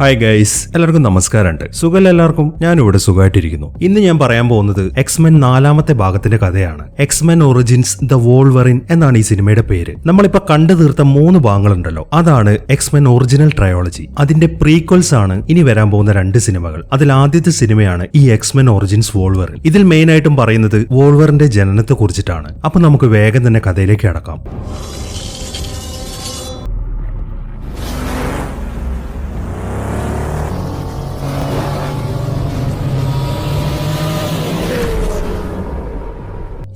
Hi guys എല്ലാവർക്കും നമസ്കാരമുണ്ട്. സുഖം എല്ലാവർക്കും? ഞാൻ ഇവിടെ സുഖമായിട്ടിരിക്കുന്നു. ഇന്ന് ഞാൻ പറയാൻ പോകുന്നത് എക്സ്മെൻ നാലാമത്തെ ഭാഗത്തിന്റെ കഥയാണ്. എക്സ്മെൻ ഒറിജിൻസ് ദ വോൾവറിൻ എന്നാണ് ഈ സിനിമയുടെ പേര്. നമ്മളിപ്പോ കണ്ടു തീർത്ത മൂന്ന് ഭാഗങ്ങളുണ്ടല്ലോ. അതാണ് എക്സ്മെൻ ഒറിജിനൽ ട്രയോളജി അതിന്റെ പ്രീക്വൽസ് ആണ് ഇനി വരാൻ പോകുന്ന രണ്ട് സിനിമകൾ. അതിൽ ആദ്യത്തെ സിനിമയാണ് ഈ എക്സ്മെൻ ഒറിജിൻസ് വോൾവറിൻ ഇതിൽ മെയിൻ ആയിട്ടും പറയുന്നത് വോൾവറിന്റെ ജനനത്തെ കുറിച്ചിട്ടാണ് അപ്പൊ നമുക്ക് വേഗം തന്നെ കഥയിലേക്ക് അടക്കാം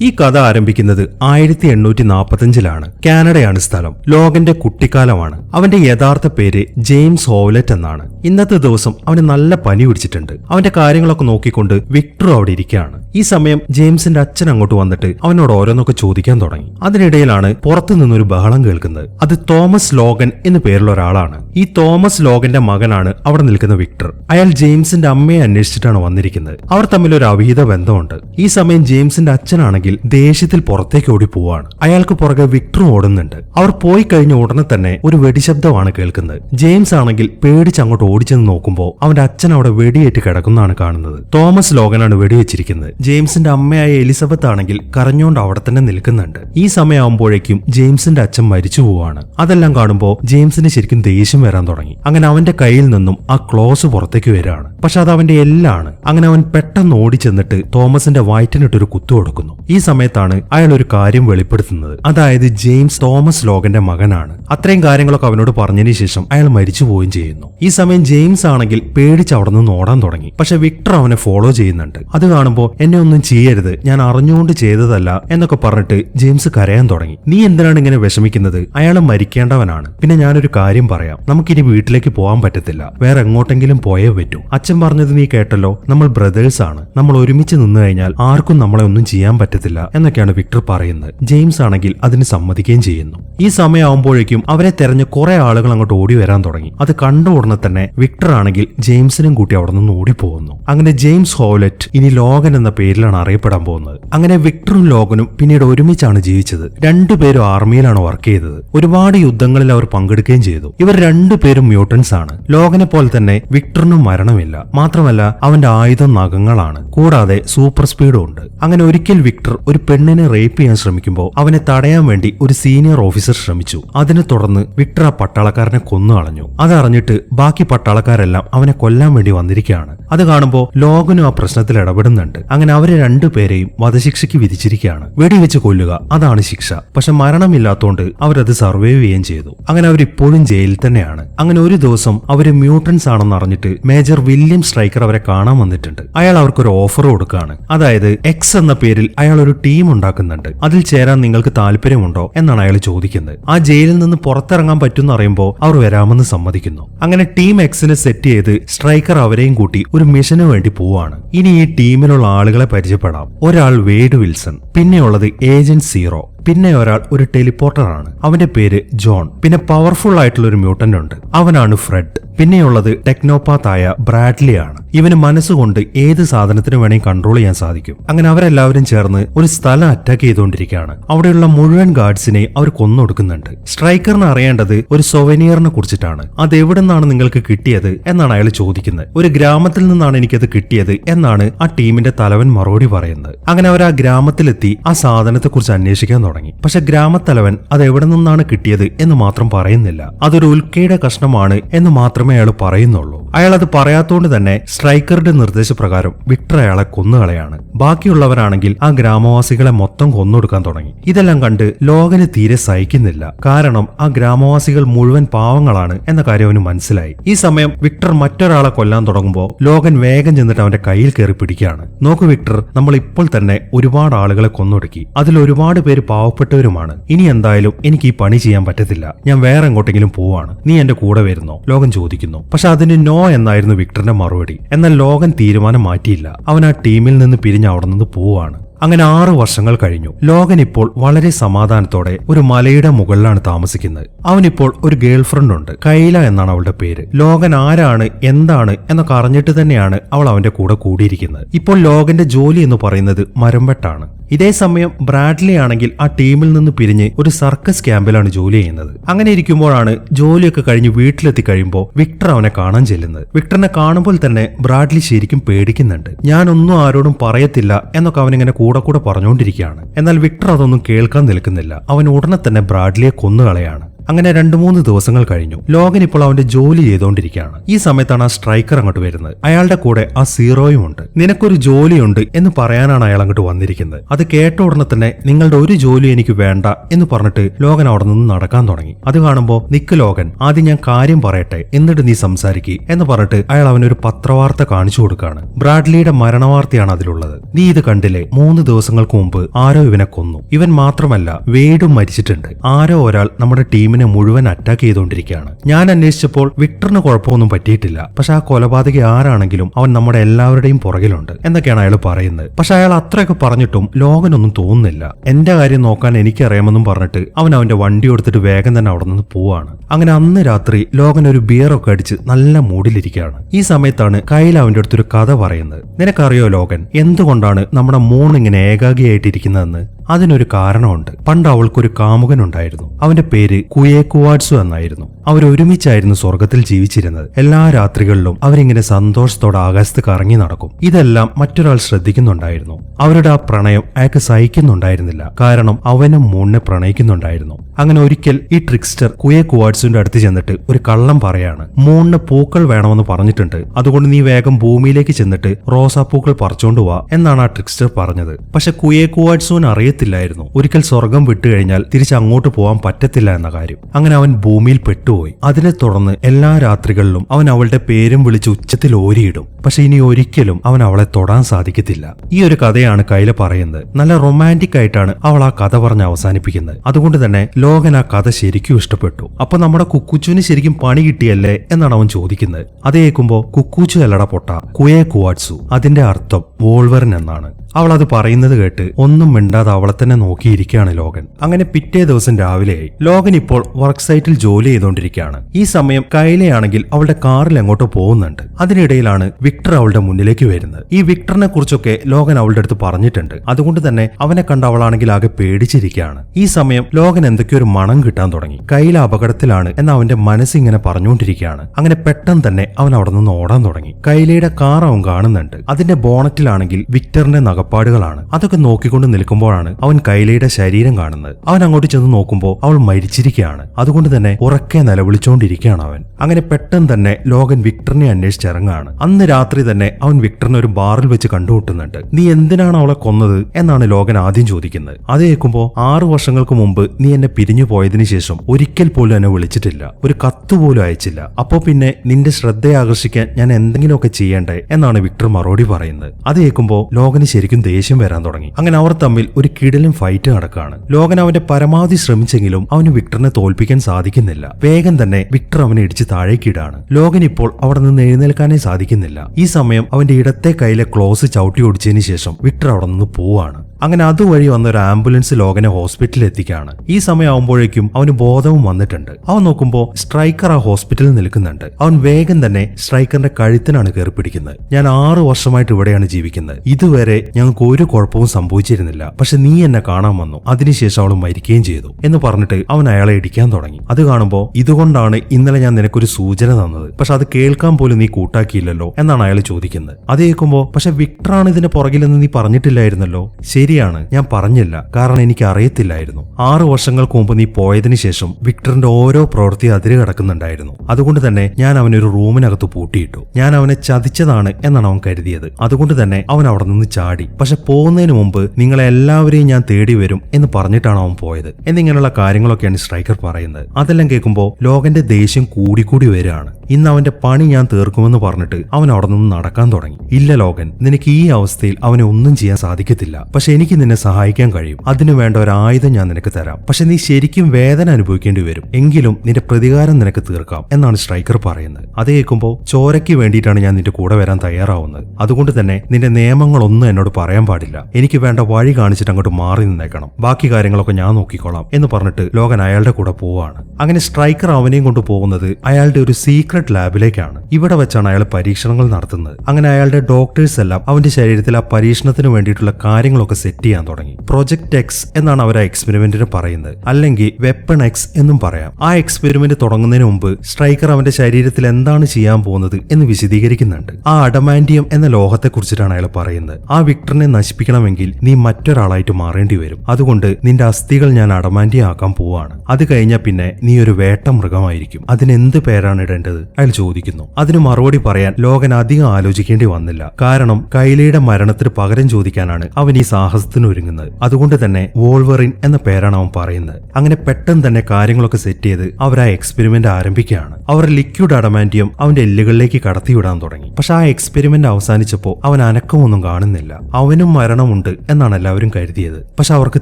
ഈ കഥ ആരംഭിക്കുന്നത് ആയിരത്തി എണ്ണൂറ്റി നാൽപ്പത്തഞ്ചിലാണ് കാനഡയാണ് സ്ഥലം. ലോകന്റെ കുട്ടിക്കാലമാണ്. അവന്റെ യഥാർത്ഥ പേര് ജെയിംസ് ഹോവലറ്റ് എന്നാണ്. ഇന്നത്തെ ദിവസം അവന് നല്ല പനി പിടിച്ചിട്ടുണ്ട്. അവന്റെ കാര്യങ്ങളൊക്കെ നോക്കിക്കൊണ്ട് വിക്ടർ അവിടെ ഇരിക്കുകയാണ്. ഈ സമയം ജെയിംസിന്റെ അച്ഛൻ അങ്ങോട്ട് വന്നിട്ട് അവനോട് ഓരോന്നൊക്കെ ചോദിക്കാൻ തുടങ്ങി. അതിനിടയിലാണ് പുറത്തു നിന്നൊരു ബഹളം കേൾക്കുന്നത്. അത് തോമസ് ലോഗൻ എന്ന പേരുള്ള ഒരാളാണ്. ഈ തോമസ് ലോഗന്റെ മകനാണ് അവിടെ നിൽക്കുന്ന വിക്ടർ. അയാൾ ജെയിംസിന്റെ അമ്മയെ അന്വേഷിച്ചിട്ടാണ് വന്നിരിക്കുന്നത്. അവർ തമ്മിൽ ഒരു അവിഹിത ബന്ധമുണ്ട്. ഈ സമയം ജെയിംസിന്റെ അച്ഛനാണെങ്കിൽ ദേഷ്യത്തിൽ പുറത്തേക്ക് ഓടി പോവാണ്. അയാൾക്ക് പുറകെ വിക്ടറും ഓടുന്നുണ്ട്. അവർ പോയി കഴിഞ്ഞ ഉടനെ തന്നെ ഒരു വെടിശബ്ദമാണ് കേൾക്കുന്നത്. ജെയിംസ് ആണെങ്കിൽ പേടിച്ച് അങ്ങോട്ട് ഓടിച്ചെന്ന് നോക്കുമ്പോൾ അവന്റെ അച്ഛൻ അവിടെ വെടിയേറ്റ് കിടക്കുന്നതാണ് കാണുന്നത്. തോമസ് ലോഗനാണ് വെടിവെച്ചിരിക്കുന്നത്. ജെയിംസിന്റെ അമ്മയായ എലിസബത്ത് ആണെങ്കിൽ കരഞ്ഞോണ്ട് അവിടെ തന്നെ നിൽക്കുന്നുണ്ട്. ഈ സമയമാകുമ്പോഴേക്കും ജെയിംസിന്റെ അച്ഛൻ മരിച്ചു പോവാണ്. അതെല്ലാം കാണുമ്പോൾ ജെയിംസിന് ശരിക്കും ദേഷ്യം വരാൻ തുടങ്ങി. അങ്ങനെ അവന്റെ കയ്യിൽ നിന്നും ആ ക്ലോസ് പുറത്തേക്ക് വരികയാണ്. പക്ഷെ അത് അവന്റെ എല്ലാണ്. അങ്ങനെ അവൻ പെട്ടെന്ന് ഓടിച്ചെന്നിട്ട് തോമസിന്റെ വയറ്റിനിട്ടൊരു കുത്തു കൊടുക്കുന്നു. ഈ സമയത്താണ് അയാൾ ഒരു കാര്യം വെളിപ്പെടുത്തുന്നത്. അതായത് ജെയിംസ് തോമസ് ലോഗന്റെ മകനാണ്. അത്രയും കാര്യങ്ങളൊക്കെ അവനോട് പറഞ്ഞതിന് ശേഷം അയാൾ മരിച്ചു പോവുകയും ചെയ്യുന്നു. ഈ സമയം ജെയിംസ് ആണെങ്കിൽ പേടിച്ച് അവിടെ നിന്ന് ഓടാൻ തുടങ്ങി. പക്ഷെ വിക്ടർ അവനെ ഫോളോ ചെയ്യുന്നുണ്ട്. അത് കാണുമ്പോൾ എന്നെ ഒന്നും ചെയ്യരുത്. ഞാൻ അറിഞ്ഞുകൊണ്ട് ചെയ്തതല്ല എന്നൊക്കെ പറഞ്ഞിട്ട് ജെയിംസ് കരയാൻ തുടങ്ങി. നീ എന്തിനാണ് ഇങ്ങനെ വിഷമിക്കുന്നത്? അയാൾ മരിക്കേണ്ടവനാണ്. പിന്നെ ഞാനൊരു കാര്യം പറയാം. നമുക്കിനി വീട്ടിലേക്ക് പോകാൻ പറ്റത്തില്ല. വേറെ എങ്ങോട്ടെങ്കിലും പോയേ പറ്റൂ. അച്ഛൻ പറഞ്ഞത് നീ കേട്ടല്ലോ. നമ്മൾ ബ്രദേഴ്സ് ആണ്. നമ്മൾ ഒരുമിച്ച് നിന്നു കഴിഞ്ഞാൽ ആർക്കും നമ്മളെ ഒന്നും ചെയ്യാൻ പറ്റത്തില്ല എന്നൊക്കെയാണ് വിക്ടർ പറയുന്നത്. ജെയിംസ് ആണെങ്കിൽ അതിന് സമ്മതിക്കുകയും ചെയ്യുന്നു. ഈ സമയമാകുമ്പോഴേക്കും അവരെ തെരഞ്ഞ് കുറെ ആളുകൾ അങ്ങോട്ട് ഓടി വരാൻ തുടങ്ങി. അത് കണ്ട ഉടനെ തന്നെ വിക്ടർ ആണെങ്കിൽ ജെയിംസിനും കൂട്ടി അവിടെ നിന്ന് ഓടിപ്പോകുന്നു. അങ്ങനെ ജെയിംസ് ഹോവലറ്റ് ഇനി ലോകൻ എന്ന പേരിലാണ് അറിയപ്പെടാൻ പോകുന്നത്. അങ്ങനെ വിക്ടറും ലോഗനും പിന്നീട് ഒരുമിച്ചാണ് ജീവിച്ചത്. രണ്ടുപേരും ആർമിയിലാണ് വർക്ക് ചെയ്തത്. ഒരുപാട് യുദ്ധങ്ങളിൽ അവർ പങ്കെടുക്കുകയും ചെയ്തു. ഇവർ രണ്ടുപേരും മ്യൂട്ടൻസ് ആണ്. ലോകനെ പോലെ തന്നെ വിക്ടറിനും മരണമില്ല. മാത്രമല്ല അവന്റെ ആയുധം നഖങ്ങളാണ്. കൂടാതെ സൂപ്പർ സ്പീഡും ഉണ്ട്. അങ്ങനെ ഒരിക്കൽ വിക്ടർ ഒരു പെണ്ണിനെ റേപ്പ് ചെയ്യാൻ ശ്രമിക്കുമ്പോൾ അവനെ തടയാൻ വേണ്ടി ഒരു സീനിയർ ഓഫീസർ ശ്രമിച്ചു. അതിനെ തുടർന്ന് വിക്ടർ ആ പട്ടാളക്കാരനെ കൊന്നു കളഞ്ഞു. അതറിഞ്ഞിട്ട് ബാക്കി പട്ടാളക്കാരെല്ലാം അവനെ കൊല്ലാൻ വേണ്ടി വന്നിരിക്കുകയാണ്. അത് കാണുമ്പോൾ ലോകനും ആ പ്രശ്നത്തിൽ ഇടപെടുന്നുണ്ട്. അങ്ങനെ അവരെ രണ്ടുപേരെയും വധശിക്ഷയ്ക്ക് വിധിച്ചിരിക്കുകയാണ്. വെടിവെച്ച് കൊല്ലുക അതാണ് ശിക്ഷ. പക്ഷെ മരണമില്ലാത്തോണ്ട് അവരത് സർവൈവ് ചെയ്യുകയും ചെയ്തു. അങ്ങനെ അവരിപ്പോഴും ജയിലിൽ തന്നെയാണ്. അങ്ങനെ ഒരു ദിവസം അവർ മ്യൂട്ടൻസ് ആണെന്ന് അറിഞ്ഞിട്ട് മേജർ വില്യം സ്ട്രൈക്കർ അവരെ കാണാൻ വന്നിട്ടുണ്ട്. അയാൾ അവർക്കൊരു ഓഫർ കൊടുക്കുകയാണ്. അതായത് എക്സ് എന്ന പേരിൽ അയാൾ ഒരു ടീം ഉണ്ടാക്കുന്നുണ്ട്. അതിൽ ചേരാൻ നിങ്ങൾക്ക് താല്പര്യമുണ്ടോ എന്നാണ് അയാൾ ചോദിക്കുന്നത്. ആ ജയിലിൽ നിന്ന് പുറത്തിറങ്ങാൻ പറ്റുമെന്ന് അറിയുമ്പോൾ അവർ വരാമെന്ന് സമ്മതിക്കുന്നു. അങ്ങനെ ടീം എക്സിനെ സെറ്റ് ചെയ്ത് സ്ട്രൈക്കർ അവരെയും കൂട്ടി ഒരു മിഷന് വേണ്ടി പോവാണ് ഇനി ഈ ടീമിലുള്ള ആളുകളെ പരിചയപ്പെടാം. ഒരാൾ വേഡ് വിൽസൺ പിന്നെയുള്ളത് ഏജന്റ് സീറോ പിന്നെ ഒരാൾ ഒരു ടെലിപോർട്ടർ ആണ് അവന്റെ പേര് ജോൺ പിന്നെ പവർഫുൾ ആയിട്ടുള്ള ഒരു മ്യൂട്ടന്റ് ഉണ്ട്. അവനാണ് ഫ്രെഡ്. പിന്നെയുള്ളത് ടെക്നോപാത്ത് ആയ ബ്രാഡ്ലി ആണ് ഇവന് മനസ്സുകൊണ്ട് ഏത് സാധനത്തിനും വേണമെങ്കിൽ കൺട്രോൾ ചെയ്യാൻ സാധിക്കും. അങ്ങനെ അവരെല്ലാവരും ചേർന്ന് ഒരു സ്ഥലം അറ്റാക്ക് ചെയ്തുകൊണ്ടിരിക്കുകയാണ്. അവിടെയുള്ള മുഴുവൻ ഗാർഡ്സിനെ അവർ കൊന്നൊടുക്കുന്നുണ്ട്. സ്ട്രൈക്കറിന് അറിയേണ്ടത് ഒരു സൊവനിയറിനെ കുറിച്ചിട്ടാണ്. അത് എവിടെ നിന്നാണ് നിങ്ങൾക്ക് കിട്ടിയത് എന്നാണ് അയാൾ ചോദിക്കുന്നത്. ഒരു ഗ്രാമത്തിൽ നിന്നാണ് എനിക്കത് കിട്ടിയത് എന്നാണ് ആ ടീമിന്റെ തലവൻ മറുപടി പറയുന്നത്. അങ്ങനെ അവർ ആ ഗ്രാമത്തിലെത്തി ആ സാധനത്തെ കുറിച്ച് അന്വേഷിക്കാൻ തുടങ്ങി. പക്ഷെ ഗ്രാമത്തലവൻ അത് എവിടെ നിന്നാണ് കിട്ടിയത് എന്ന് മാത്രം പറയുന്നില്ല. അതൊരു ഉൽക്കയുടെ കഷ്ണമാണ് എന്ന് മാത്രമേ അയാൾ പറയുന്നുള്ളൂ. അയാൾ അത് പറയാത്തോണ്ട് തന്നെ സ്ട്രൈക്കറുടെ നിർദ്ദേശപ്രകാരം വിക്ടർ അയാളെ കൊന്നുകളയാണ്. ബാക്കിയുള്ളവരാണെങ്കിൽ ആ ഗ്രാമവാസികളെ മൊത്തം കൊന്നൊടുക്കാൻ തുടങ്ങി. ഇതെല്ലാം കണ്ട് ലോകന് തീരെ സഹിക്കുന്നില്ല. കാരണം ആ ഗ്രാമവാസികൾ മുഴുവൻ പാവങ്ങളാണ് എന്ന കാര്യം അവന് മനസ്സിലായി. ഈ സമയം വിക്ടർ മറ്റൊരാളെ കൊല്ലാൻ തുടങ്ങുമ്പോൾ ലോകൻ വേഗം ചെന്നിട്ട് അവന്റെ കയ്യിൽ കയറി പിടിക്കുകയാണ്. നോക്കൂ വിക്ടർ നമ്മൾ ഇപ്പോൾ തന്നെ ഒരുപാട് ആളുകളെ കൊന്നൊടുക്കി. അതിൽ ഒരുപാട് പേര് പാവപ്പെട്ടവരുമാണ്. ഇനി എന്തായാലും എനിക്ക് ഈ പണി ചെയ്യാൻ പറ്റത്തില്ല. ഞാൻ വേറെ എങ്ങോട്ടെങ്കിലും പോവാണ്. നീ എന്റെ കൂടെ വരുന്നോ? ലോകൻ ചോദിക്കുന്നു. പക്ഷെ അതിന് നോ എന്നായിരുന്നു വിക്ടറിന്റെ മറുപടി. എന്നാൽ ലോകൻ തീരുമാനം മാറ്റിയില്ല. അവൻ ആ ടീമിൽ നിന്ന് പിരിഞ്ഞ് അവിടെ നിന്ന് പോവാണ് അങ്ങനെ ആറു വർഷങ്ങൾ കഴിഞ്ഞു. ലോകൻ ഇപ്പോൾ വളരെ സമാധാനത്തോടെ ഒരു മലയുടെ മുകളിലാണ് താമസിക്കുന്നത്. അവനിപ്പോൾ ഒരു ഗേൾഫ്രണ്ട് ഉണ്ട്. കൈല എന്നാണ് അവളുടെ പേര്. ലോകൻ ആരാണ് എന്താണ് എന്നൊക്കെ അറിഞ്ഞിട്ട് തന്നെയാണ് അവൾ അവന്റെ കൂടെ കൂടിയിരിക്കുന്നത്. ഇപ്പോൾ ലോകന്റെ ജോലി എന്ന് പറയുന്നത് മരംവെട്ടാണ്. ഇതേ സമയം ബ്രാഡ്ലി ആണെങ്കിൽ ആ ടീമിൽ നിന്ന് പിരിഞ്ഞ് ഒരു സർക്കസ് ക്യാമ്പിലാണ് ജോലി ചെയ്യുന്നത്. അങ്ങനെ ഇരിക്കുമ്പോഴാണ് ജോലിയൊക്കെ കഴിഞ്ഞ് വീട്ടിലെത്തി കഴിയുമ്പോൾ വിക്ടർ അവനെ കാണാൻ ചെല്ലുന്നത്. വിക്ടറിനെ കാണുമ്പോൾ തന്നെ ബ്രാഡ്ലി ശരിക്കും പേടിക്കുന്നുണ്ട്. ഞാനൊന്നും ആരോടും പറയത്തില്ല എന്നൊക്കെ അവനിങ്ങനെ കൂടെ കൂടെ പറഞ്ഞുകൊണ്ടിരിക്കുകയാണ്. എന്നാൽ വിക്ടർ അതൊന്നും കേൾക്കാൻ നിൽക്കുന്നില്ല. അവൻ ഉടനെ തന്നെ ബ്രാഡ്ലിയെ കൊന്നുകളയാണ്. അങ്ങനെ രണ്ടു മൂന്ന് ദിവസങ്ങൾ കഴിഞ്ഞു. ലോകൻ ഇപ്പോൾ അവന്റെ ജോലി ചെയ്തുകൊണ്ടിരിക്കുകയാണ് ഈ സമയത്താണ് ആ സ്ട്രൈക്കർ അങ്ങോട്ട് വരുന്നത്. അയാളുടെ കൂടെ ആ സീറോയും ഉണ്ട്. നിനക്കൊരു ജോലിയുണ്ട് എന്ന് പറയാനാണ് അയാൾ അങ്ങോട്ട് വന്നിരിക്കുന്നത്. അത് കേട്ട ഉടനെ തന്നെ നിങ്ങളുടെ ഒരു ജോലി എനിക്ക് വേണ്ട എന്ന് പറഞ്ഞിട്ട് ലോകൻ അവിടെ നിന്ന് നടക്കാൻ തുടങ്ങി. അത് കാണുമ്പോൾ നിക്ക് ലോകൻ ആദ്യം ഞാൻ കാര്യം പറയട്ടെ എന്നിട്ട് നീ സംസാരിക്കുക എന്ന് പറഞ്ഞിട്ട് അയാൾ അവനൊരു പത്രവാർത്ത കാണിച്ചു കൊടുക്കുകയാണ്. ബ്രാഡ്ലിയുടെ മരണവാർത്തയാണ് അതിലുള്ളത്. നീ ഇത് കണ്ടില്ലേ? മൂന്ന് ദിവസങ്ങൾക്ക് മുമ്പ് ആരോ ഇവനെ കൊന്നു. ഇവൻ മാത്രമല്ല വേടും മരിച്ചിട്ടുണ്ട്. ആരോ ഒരാൾ നമ്മുടെ ടീമിനെ മുഴുവൻ അറ്റാക്ക് ചെയ്തുകൊണ്ടിരിക്കുകയാണ്. ഞാൻ അന്വേഷിച്ചപ്പോൾ വിക്ടറിന് കുഴപ്പമൊന്നും പറ്റിയിട്ടില്ല. പക്ഷെ ആ കൊലപാതക ആരാണെങ്കിലും അവൻ നമ്മുടെ എല്ലാവരുടെയും പുറകിലുണ്ട് എന്നൊക്കെയാണ് അയാൾ പറയുന്നത്. പക്ഷെ അയാൾ അത്രയൊക്കെ പറഞ്ഞിട്ടും ലോകനൊന്നും തോന്നുന്നില്ല. എന്റെ കാര്യം നോക്കാൻ എനിക്കറിയാമെന്നും പറഞ്ഞിട്ട് അവൻ അവന്റെ വണ്ടി എടുത്തിട്ട് വേഗം തന്നെ അവിടെ നിന്ന് പോവാണ്. അങ്ങനെ അന്ന് രാത്രി ലോകൻ ഒരു ബിയറൊക്കെ അടിച്ച് നല്ല മൂഡിലിരിക്കുകയാണ് ഈ സമയത്താണ് കയ്യിൽ അവന്റെ അടുത്തൊരു കഥ പറയുന്നത്. നിനക്കറിയോ ലോകൻ എന്തുകൊണ്ടാണ് നമ്മുടെ മൂൺ ഇങ്ങനെ ഏകാഗിയായിട്ടിരിക്കുന്നതെന്ന്? അതിനൊരു കാരണമുണ്ട്. പണ്ട് അവൾക്കൊരു കാമുകൻ ഉണ്ടായിരുന്നു. അവന്റെ പേര് കുയേക്കുവാഡ്സു എന്നായിരുന്നു. അവർ ഒരുമിച്ചായിരുന്നു സ്വർഗത്തിൽ ജീവിച്ചിരുന്നത്. എല്ലാ രാത്രികളിലും അവരിങ്ങനെ സന്തോഷത്തോടെ ആകാശത്ത് കറങ്ങി നടക്കും. ഇതെല്ലാം മറ്റൊരാൾ ശ്രദ്ധിക്കുന്നുണ്ടായിരുന്നു. അവരുടെ ആ പ്രണയം അയാൾക്ക് സഹിക്കുന്നുണ്ടായിരുന്നില്ല. കാരണം അവനും മൂണിനെ പ്രണയിക്കുന്നുണ്ടായിരുന്നു. അങ്ങനെ ഒരിക്കൽ ഈ ട്രിക്സ്റ്റർ കുയേക്കുവാഡ്സുവിന്റെ അടുത്ത് ചെന്നിട്ട് ഒരു കള്ളം പറയാണ്. മൂണിന് പൂക്കൾ വേണമെന്ന് പറഞ്ഞിട്ടുണ്ട്. അതുകൊണ്ട് നീ വേഗം ഭൂമിയിലേക്ക് ചെന്നിട്ട് റോസാപ്പൂക്കൾ പറിച്ചോണ്ട് എന്നാണ് ആ ട്രിക്സ്റ്റർ പറഞ്ഞത്. പക്ഷെ കുയേക്കുവാഡ്സുവിന് അറിയത്തില്ലായിരുന്നു ഒരിക്കൽ സ്വർഗം വിട്ടുകഴിഞ്ഞാൽ തിരിച്ച് അങ്ങോട്ട് പോകാൻ പറ്റത്തില്ല എന്ന കാര്യം. അങ്ങനെ അവൻ ഭൂമിയിൽ പെട്ടുപോയി. അതിനെ തുടർന്ന് എല്ലാ രാത്രികളിലും അവൻ അവളുടെ പേരും വിളിച്ച് ഉച്ചത്തിൽ ഓരിയിടും. പക്ഷെ ഇനി ഒരിക്കലും അവൻ അവളെ തൊടാൻ സാധിക്കത്തില്ല. ഈ ഒരു കഥയാണ് കൈല പറയുന്നത്. നല്ല റൊമാന്റിക് ആയിട്ടാണ് അവൾ ആ കഥ പറഞ്ഞ് അവസാനിപ്പിക്കുന്നത്. അതുകൊണ്ട് തന്നെ ലോകൻ ആ കഥ ശരിക്കും ഇഷ്ടപ്പെട്ടു. അപ്പൊ നമ്മുടെ കുക്കുച്ചുവിന് ശരിക്കും പണി കിട്ടിയല്ലേ എന്നാണ് അവൻ ചോദിക്കുന്നത്. അത് കേൾക്കുമ്പോൾ കുക്കൂച്ചു അല്ലട പൊട്ട. കുയേ കുവാട്സു. അതിന്റെ അർത്ഥം വോൾവറിൻ എന്നാണ്. അവൾ അത് പറയുന്നത് കേട്ട് ഒന്നും മിണ്ടാതെ അവളെ തന്നെ നോക്കിയിരിക്കുകയാണ് ലോകൻ അങ്ങനെ പിറ്റേ ദിവസം രാവിലെയായി ലോകൻ ഇപ്പോൾ വർക്ക് സൈറ്റിൽ ജോലി ചെയ്തുകൊണ്ടിരിക്കുകയാണ്. ഈ സമയം കൈലയാണെങ്കിൽ അവളുടെ കാറിൽ എങ്ങോട്ടോ പോകുന്നുണ്ട്. അതിനിടയിലാണ് വിക്ടർ അവളുടെ മുന്നിലേക്ക് വരുന്നത്. ഈ വിക്ടറിനെ കുറിച്ചൊക്കെ ലോകൻ അവളുടെ അടുത്ത് പറഞ്ഞിട്ടുണ്ട്. അതുകൊണ്ട് തന്നെ അവനെ കണ്ട അവളാണെങ്കിൽ ആകെ പേടിച്ചിരിക്കുകയാണ്. ഈ സമയം ലോകൻ എന്തൊക്കെയോ ഒരു മണം കിട്ടാൻ തുടങ്ങി. കയ്യിലെ അപകടത്തിലാണ് എന്ന് അവന്റെ മനസ്സിങ്ങനെ പറഞ്ഞുകൊണ്ടിരിക്കുകയാണ്. അങ്ങനെ പെട്ടെന്ന് തന്നെ അവൻ അവിടെ നിന്ന് ഓടാൻ തുടങ്ങി. കൈലയുടെ കാർ അവൻ കാണുന്നുണ്ട്. അതിന്റെ ബോണറ്റിലാണെങ്കിൽ വിക്ടറിന്റെ നഗപ്പാടുകളാണ് അതൊക്കെ നോക്കിക്കൊണ്ട് നിൽക്കുമ്പോഴാണ് അവൻ കൈലയുടെ ശരീരം കാണുന്നത്. അവൻ അങ്ങോട്ട് ചെന്ന് നോക്കുമ്പോൾ അവൾ മരിച്ചിരിക്കുകയാണ് അതുകൊണ്ട് തന്നെ ഉറക്കെ നിലവിളിച്ചുകൊണ്ടിരിക്കുകയാണ് അവൻ. അങ്ങനെ പെട്ടെന്ന് തന്നെ ലോകൻ വിക്ടറിനെ അന്വേഷിച്ചിറങ്ങാണ് അന്ന് രാത്രി തന്നെ അവൻ വിക്ടറിനെ ഒരു ബാറിൽ വെച്ച് കണ്ടുമുട്ടുന്നുണ്ട്. നീ എന്തിനാണ് അവളെ കൊന്നത്? എന്നാണ് ലോകൻ ആദ്യം ചോദിക്കുന്നത്. അത് കേൾക്കുമ്പോൾ ആറു വർഷങ്ങൾക്ക് മുമ്പ് നീ എന്നെ പിരിഞ്ഞു പോയതിന് ശേഷം ഒരിക്കൽ പോലും എന്നെ വിളിച്ചിട്ടില്ല. ഒരു കത്ത് പോലും അയച്ചില്ല. അപ്പോ പിന്നെ നിന്റെ ശ്രദ്ധയെ ആകർഷിക്കാൻ ഞാൻ എന്തെങ്കിലുമൊക്കെ ചെയ്യേണ്ടേ? എന്നാണ് വിക്ടർ മറുപടി പറയുന്നത്. അത് കേൾക്കുമ്പോൾ ലോകന് ശരിക്കും ദേഷ്യം വരാൻ തുടങ്ങി. അങ്ങനെ അവർ തമ്മിൽ ഒരു കിടലും ഫൈറ്റ് നടക്കുകയാണ് ലോകൻ അവന്റെ പരമാവധി ശ്രമിച്ചെങ്കിലും അവന് വിക്ടറിനെ തോൽപ്പിക്കാൻ സാധിക്കുന്നില്ല. വേഗം തന്നെ വിക്ടർ അവനെ ഇടിച്ച് താഴേക്കിടാണ്. ലോകൻ ഇപ്പോൾ അവിടെ നിന്ന് എഴുന്നേൽക്കാനേ സാധിക്കുന്നില്ല. ഈ സമയം അവന്റെ ഇടത്തെ കയ്യിലെ ക്ലോസ് ചവിട്ടി ഓടിച്ചതിന് ശേഷം വിക്ടർ അവിടെ നിന്ന് പോവാണ്. അങ്ങനെ അതുവഴി വന്ന ഒരു ആംബുലൻസ് ലോകനെ ഹോസ്പിറ്റലിൽ എത്തിക്കുകയാണ് ഈ സമയമാകുമ്പോഴേക്കും അവന് ബോധവും വന്നിട്ടുണ്ട്. അവൻ നോക്കുമ്പോൾ സ്ട്രൈക്കർ ആ ഹോസ്പിറ്റലിൽ നിൽക്കുന്നുണ്ട്. അവൻ വേഗം തന്നെ സ്ട്രൈക്കറിന്റെ കഴുത്തിനാണ് കയറി പിടിക്കുന്നത് ഞാൻ ആറു വർഷമായിട്ട് ഇവിടെയാണ് ജീവിക്കുന്നത്. ഇതുവരെ ഞങ്ങൾക്ക് ഒരു കുഴപ്പവും സംഭവിച്ചിരുന്നില്ല. പക്ഷെ നീ എന്നെ കാണാൻ വന്നു. അതിനുശേഷം അവൾ മരിക്കുകയും ചെയ്തു എന്ന് പറഞ്ഞിട്ട് അവൻ അയാളെ ഇടിക്കാൻ തുടങ്ങി. അത് കാണുമ്പോൾ ഇതുകൊണ്ടാണ് ഇന്നലെ ഞാൻ നിനക്കൊരു സൂചന തന്നത്. പക്ഷെ അത് കേൾക്കാൻ പോലും നീ കൂട്ടാക്കിയില്ലല്ലോ എന്നാണ് അയാൾ ചോദിക്കുന്നത്. അത് കേൾക്കുമ്പോൾ പക്ഷെ വിക്ടറാണ് ഇതിന്റെ പുറകിലെന്ന് നീ പറഞ്ഞിട്ടില്ലായിരുന്നല്ലോ? ശരിയാണ്. ഞാൻ പറഞ്ഞില്ല. കാരണം എനിക്ക് അറിയത്തില്ലായിരുന്നു ആറു വർഷങ്ങൾക്ക് മുമ്പ് നീ പോയതിനു ശേഷം വിക്ടറിന്റെ ഓരോ പ്രവൃത്തി അതിര് കിടക്കുന്നുണ്ടായിരുന്നു. അതുകൊണ്ട് തന്നെ ഞാൻ അവനൊരു റൂമിനകത്ത് പൂട്ടിയിട്ടു. ഞാൻ അവനെ ചതിച്ചതാണ് എന്നാണ് അവൻ കരുതിയത്. അതുകൊണ്ട് തന്നെ അവൻ അവിടെ നിന്ന് ചാടി. പക്ഷെ പോകുന്നതിന് മുമ്പ് നിങ്ങളെ എല്ലാവരെയും ഞാൻ തേടി വരും എന്ന് പറഞ്ഞിട്ടാണ് അവൻ പോയത്. എന്നിങ്ങനെയുള്ള കാര്യങ്ങളൊക്കെയാണ് സ്ട്രൈക്കർ പറയുന്നത്. അതെല്ലാം കേൾക്കുമ്പോൾ ലോകന്റെ ദേഷ്യം കൂടിക്കൂടി വരികയാണ്. ഇന്ന് അവന്റെ പണി ഞാൻ തീർക്കുമെന്ന് പറഞ്ഞിട്ട് അവൻ അവിടെ നിന്ന് നടക്കാൻ തുടങ്ങി. ഇല്ല ലോകൻ നിനക്ക് ഈ അവസ്ഥയിൽ അവനെ ഒന്നും ചെയ്യാൻ സാധിക്കത്തില്ല. പക്ഷെ എനിക്ക് നിന്നെ സഹായിക്കാൻ കഴിയും. അതിനു വേണ്ട ഒരു ആയുധം ഞാൻ നിനക്ക് തരാം. പക്ഷെ നീ ശരിക്കും വേദന അനുഭവിക്കേണ്ടി വരും. എങ്കിലും നിന്റെ പ്രതികാരം നിനക്ക് തീർക്കാം എന്നാണ് സ്ട്രൈക്കർ പറയുന്നത്. അത് കേൾക്കുമ്പോൾ ചോരയ്ക്ക് വേണ്ടിയിട്ടാണ് ഞാൻ നിന്റെ കൂടെ വരാൻ തയ്യാറാവുന്നത്. അതുകൊണ്ട് തന്നെ നിന്റെ നിയമങ്ങളൊന്നും എന്നോട് പറയാൻ പാടില്ല. എനിക്ക് വേണ്ട വഴി കാണിച്ചിട്ട് അങ്ങോട്ട് മാറി നിന്നേക്കണം. ബാക്കി കാര്യങ്ങളൊക്കെ ഞാൻ നോക്കിക്കോളാം എന്ന് പറഞ്ഞിട്ട് ലോകൻ അയാളുടെ കൂടെ പോവാണ്. അങ്ങനെ സ്ട്രൈക്കർ അവനെയും കൊണ്ട് പോകുന്നത് അയാളുടെ ഒരു സീക്രട്ട് സീക്രട്ട് ലാബിലേക്കാണ് ഇവിടെ വെച്ചാണ് അയാൾ പരീക്ഷണങ്ങൾ നടത്തുന്നത്. അങ്ങനെ അയാളുടെ ഡോക്ടേഴ്സ് എല്ലാം അവന്റെ ശരീരത്തിൽ ആ പരീക്ഷണത്തിന് വേണ്ടിയിട്ടുള്ള കാര്യങ്ങളൊക്കെ സെറ്റ് ചെയ്യാൻ തുടങ്ങി. പ്രൊജക്ട് എക്സ് എന്നാണ് അവർ ആ എക്സ്പെരിമെന്റിന് പറയുന്നത്. അല്ലെങ്കിൽ വെപ്പൺ എക്സ് എന്നും പറയാം. ആ എക്സ്പെരിമെന്റ് തുടങ്ങുന്നതിന് മുമ്പ് സ്ട്രൈക്കർ അവന്റെ ശരീരത്തിൽ എന്താണ് ചെയ്യാൻ പോകുന്നത് എന്ന് വിശദീകരിക്കുന്നുണ്ട്. ആ അഡമാൻഡിയം എന്ന ലോഹത്തെ കുറിച്ചിട്ടാണ് അയാൾ പറയുന്നത്. ആ വിക്ടറിനെ നശിപ്പിക്കണമെങ്കിൽ നീ മറ്റൊരാളായിട്ട് മാറേണ്ടി വരും. അതുകൊണ്ട് നിന്റെ അസ്ഥികൾ ഞാൻ അഡമാൻഡിയം ആക്കാൻ പോവാണ്. അത് കഴിഞ്ഞാൽ പിന്നെ നീ ഒരു വേട്ട മൃഗമായിരിക്കും അതിനെന്ത് പേരാണ് ഇടേണ്ടത്? അയാൾ ചോദിക്കുന്നു. അതിന് മറുപടി പറയാൻ ലോകൻ അധികം ആലോചിക്കേണ്ടി വന്നില്ല. കാരണം കൈലയുടെ മരണത്തിന് പകരം ചോദിക്കാനാണ് അവൻ ഈ സാഹസത്തിന് ഒരുങ്ങുന്നത്. അതുകൊണ്ട് തന്നെ വോൾവറിൻ എന്ന പേരാണ് അവൻ പറയുന്നത്. അങ്ങനെ പെട്ടെന്ന് തന്നെ കാര്യങ്ങളൊക്കെ സെറ്റ് ചെയ്ത് അവർ ആ എക്സ്പെരിമെന്റ് ആരംഭിക്കുകയാണ്. അവർ ലിക്വിഡ് അഡമാൻഡിയം അവന്റെ എല്ലുകളിലേക്ക് കടത്തിവിടാൻ തുടങ്ങി. പക്ഷെ ആ എക്സ്പെരിമെന്റ് അവസാനിച്ചപ്പോൾ അവൻ അനക്കമൊന്നും കാണുന്നില്ല. അവനും മരണമുണ്ട് എന്നാണ് എല്ലാവരും കരുതിയത്. പക്ഷെ അവർക്ക്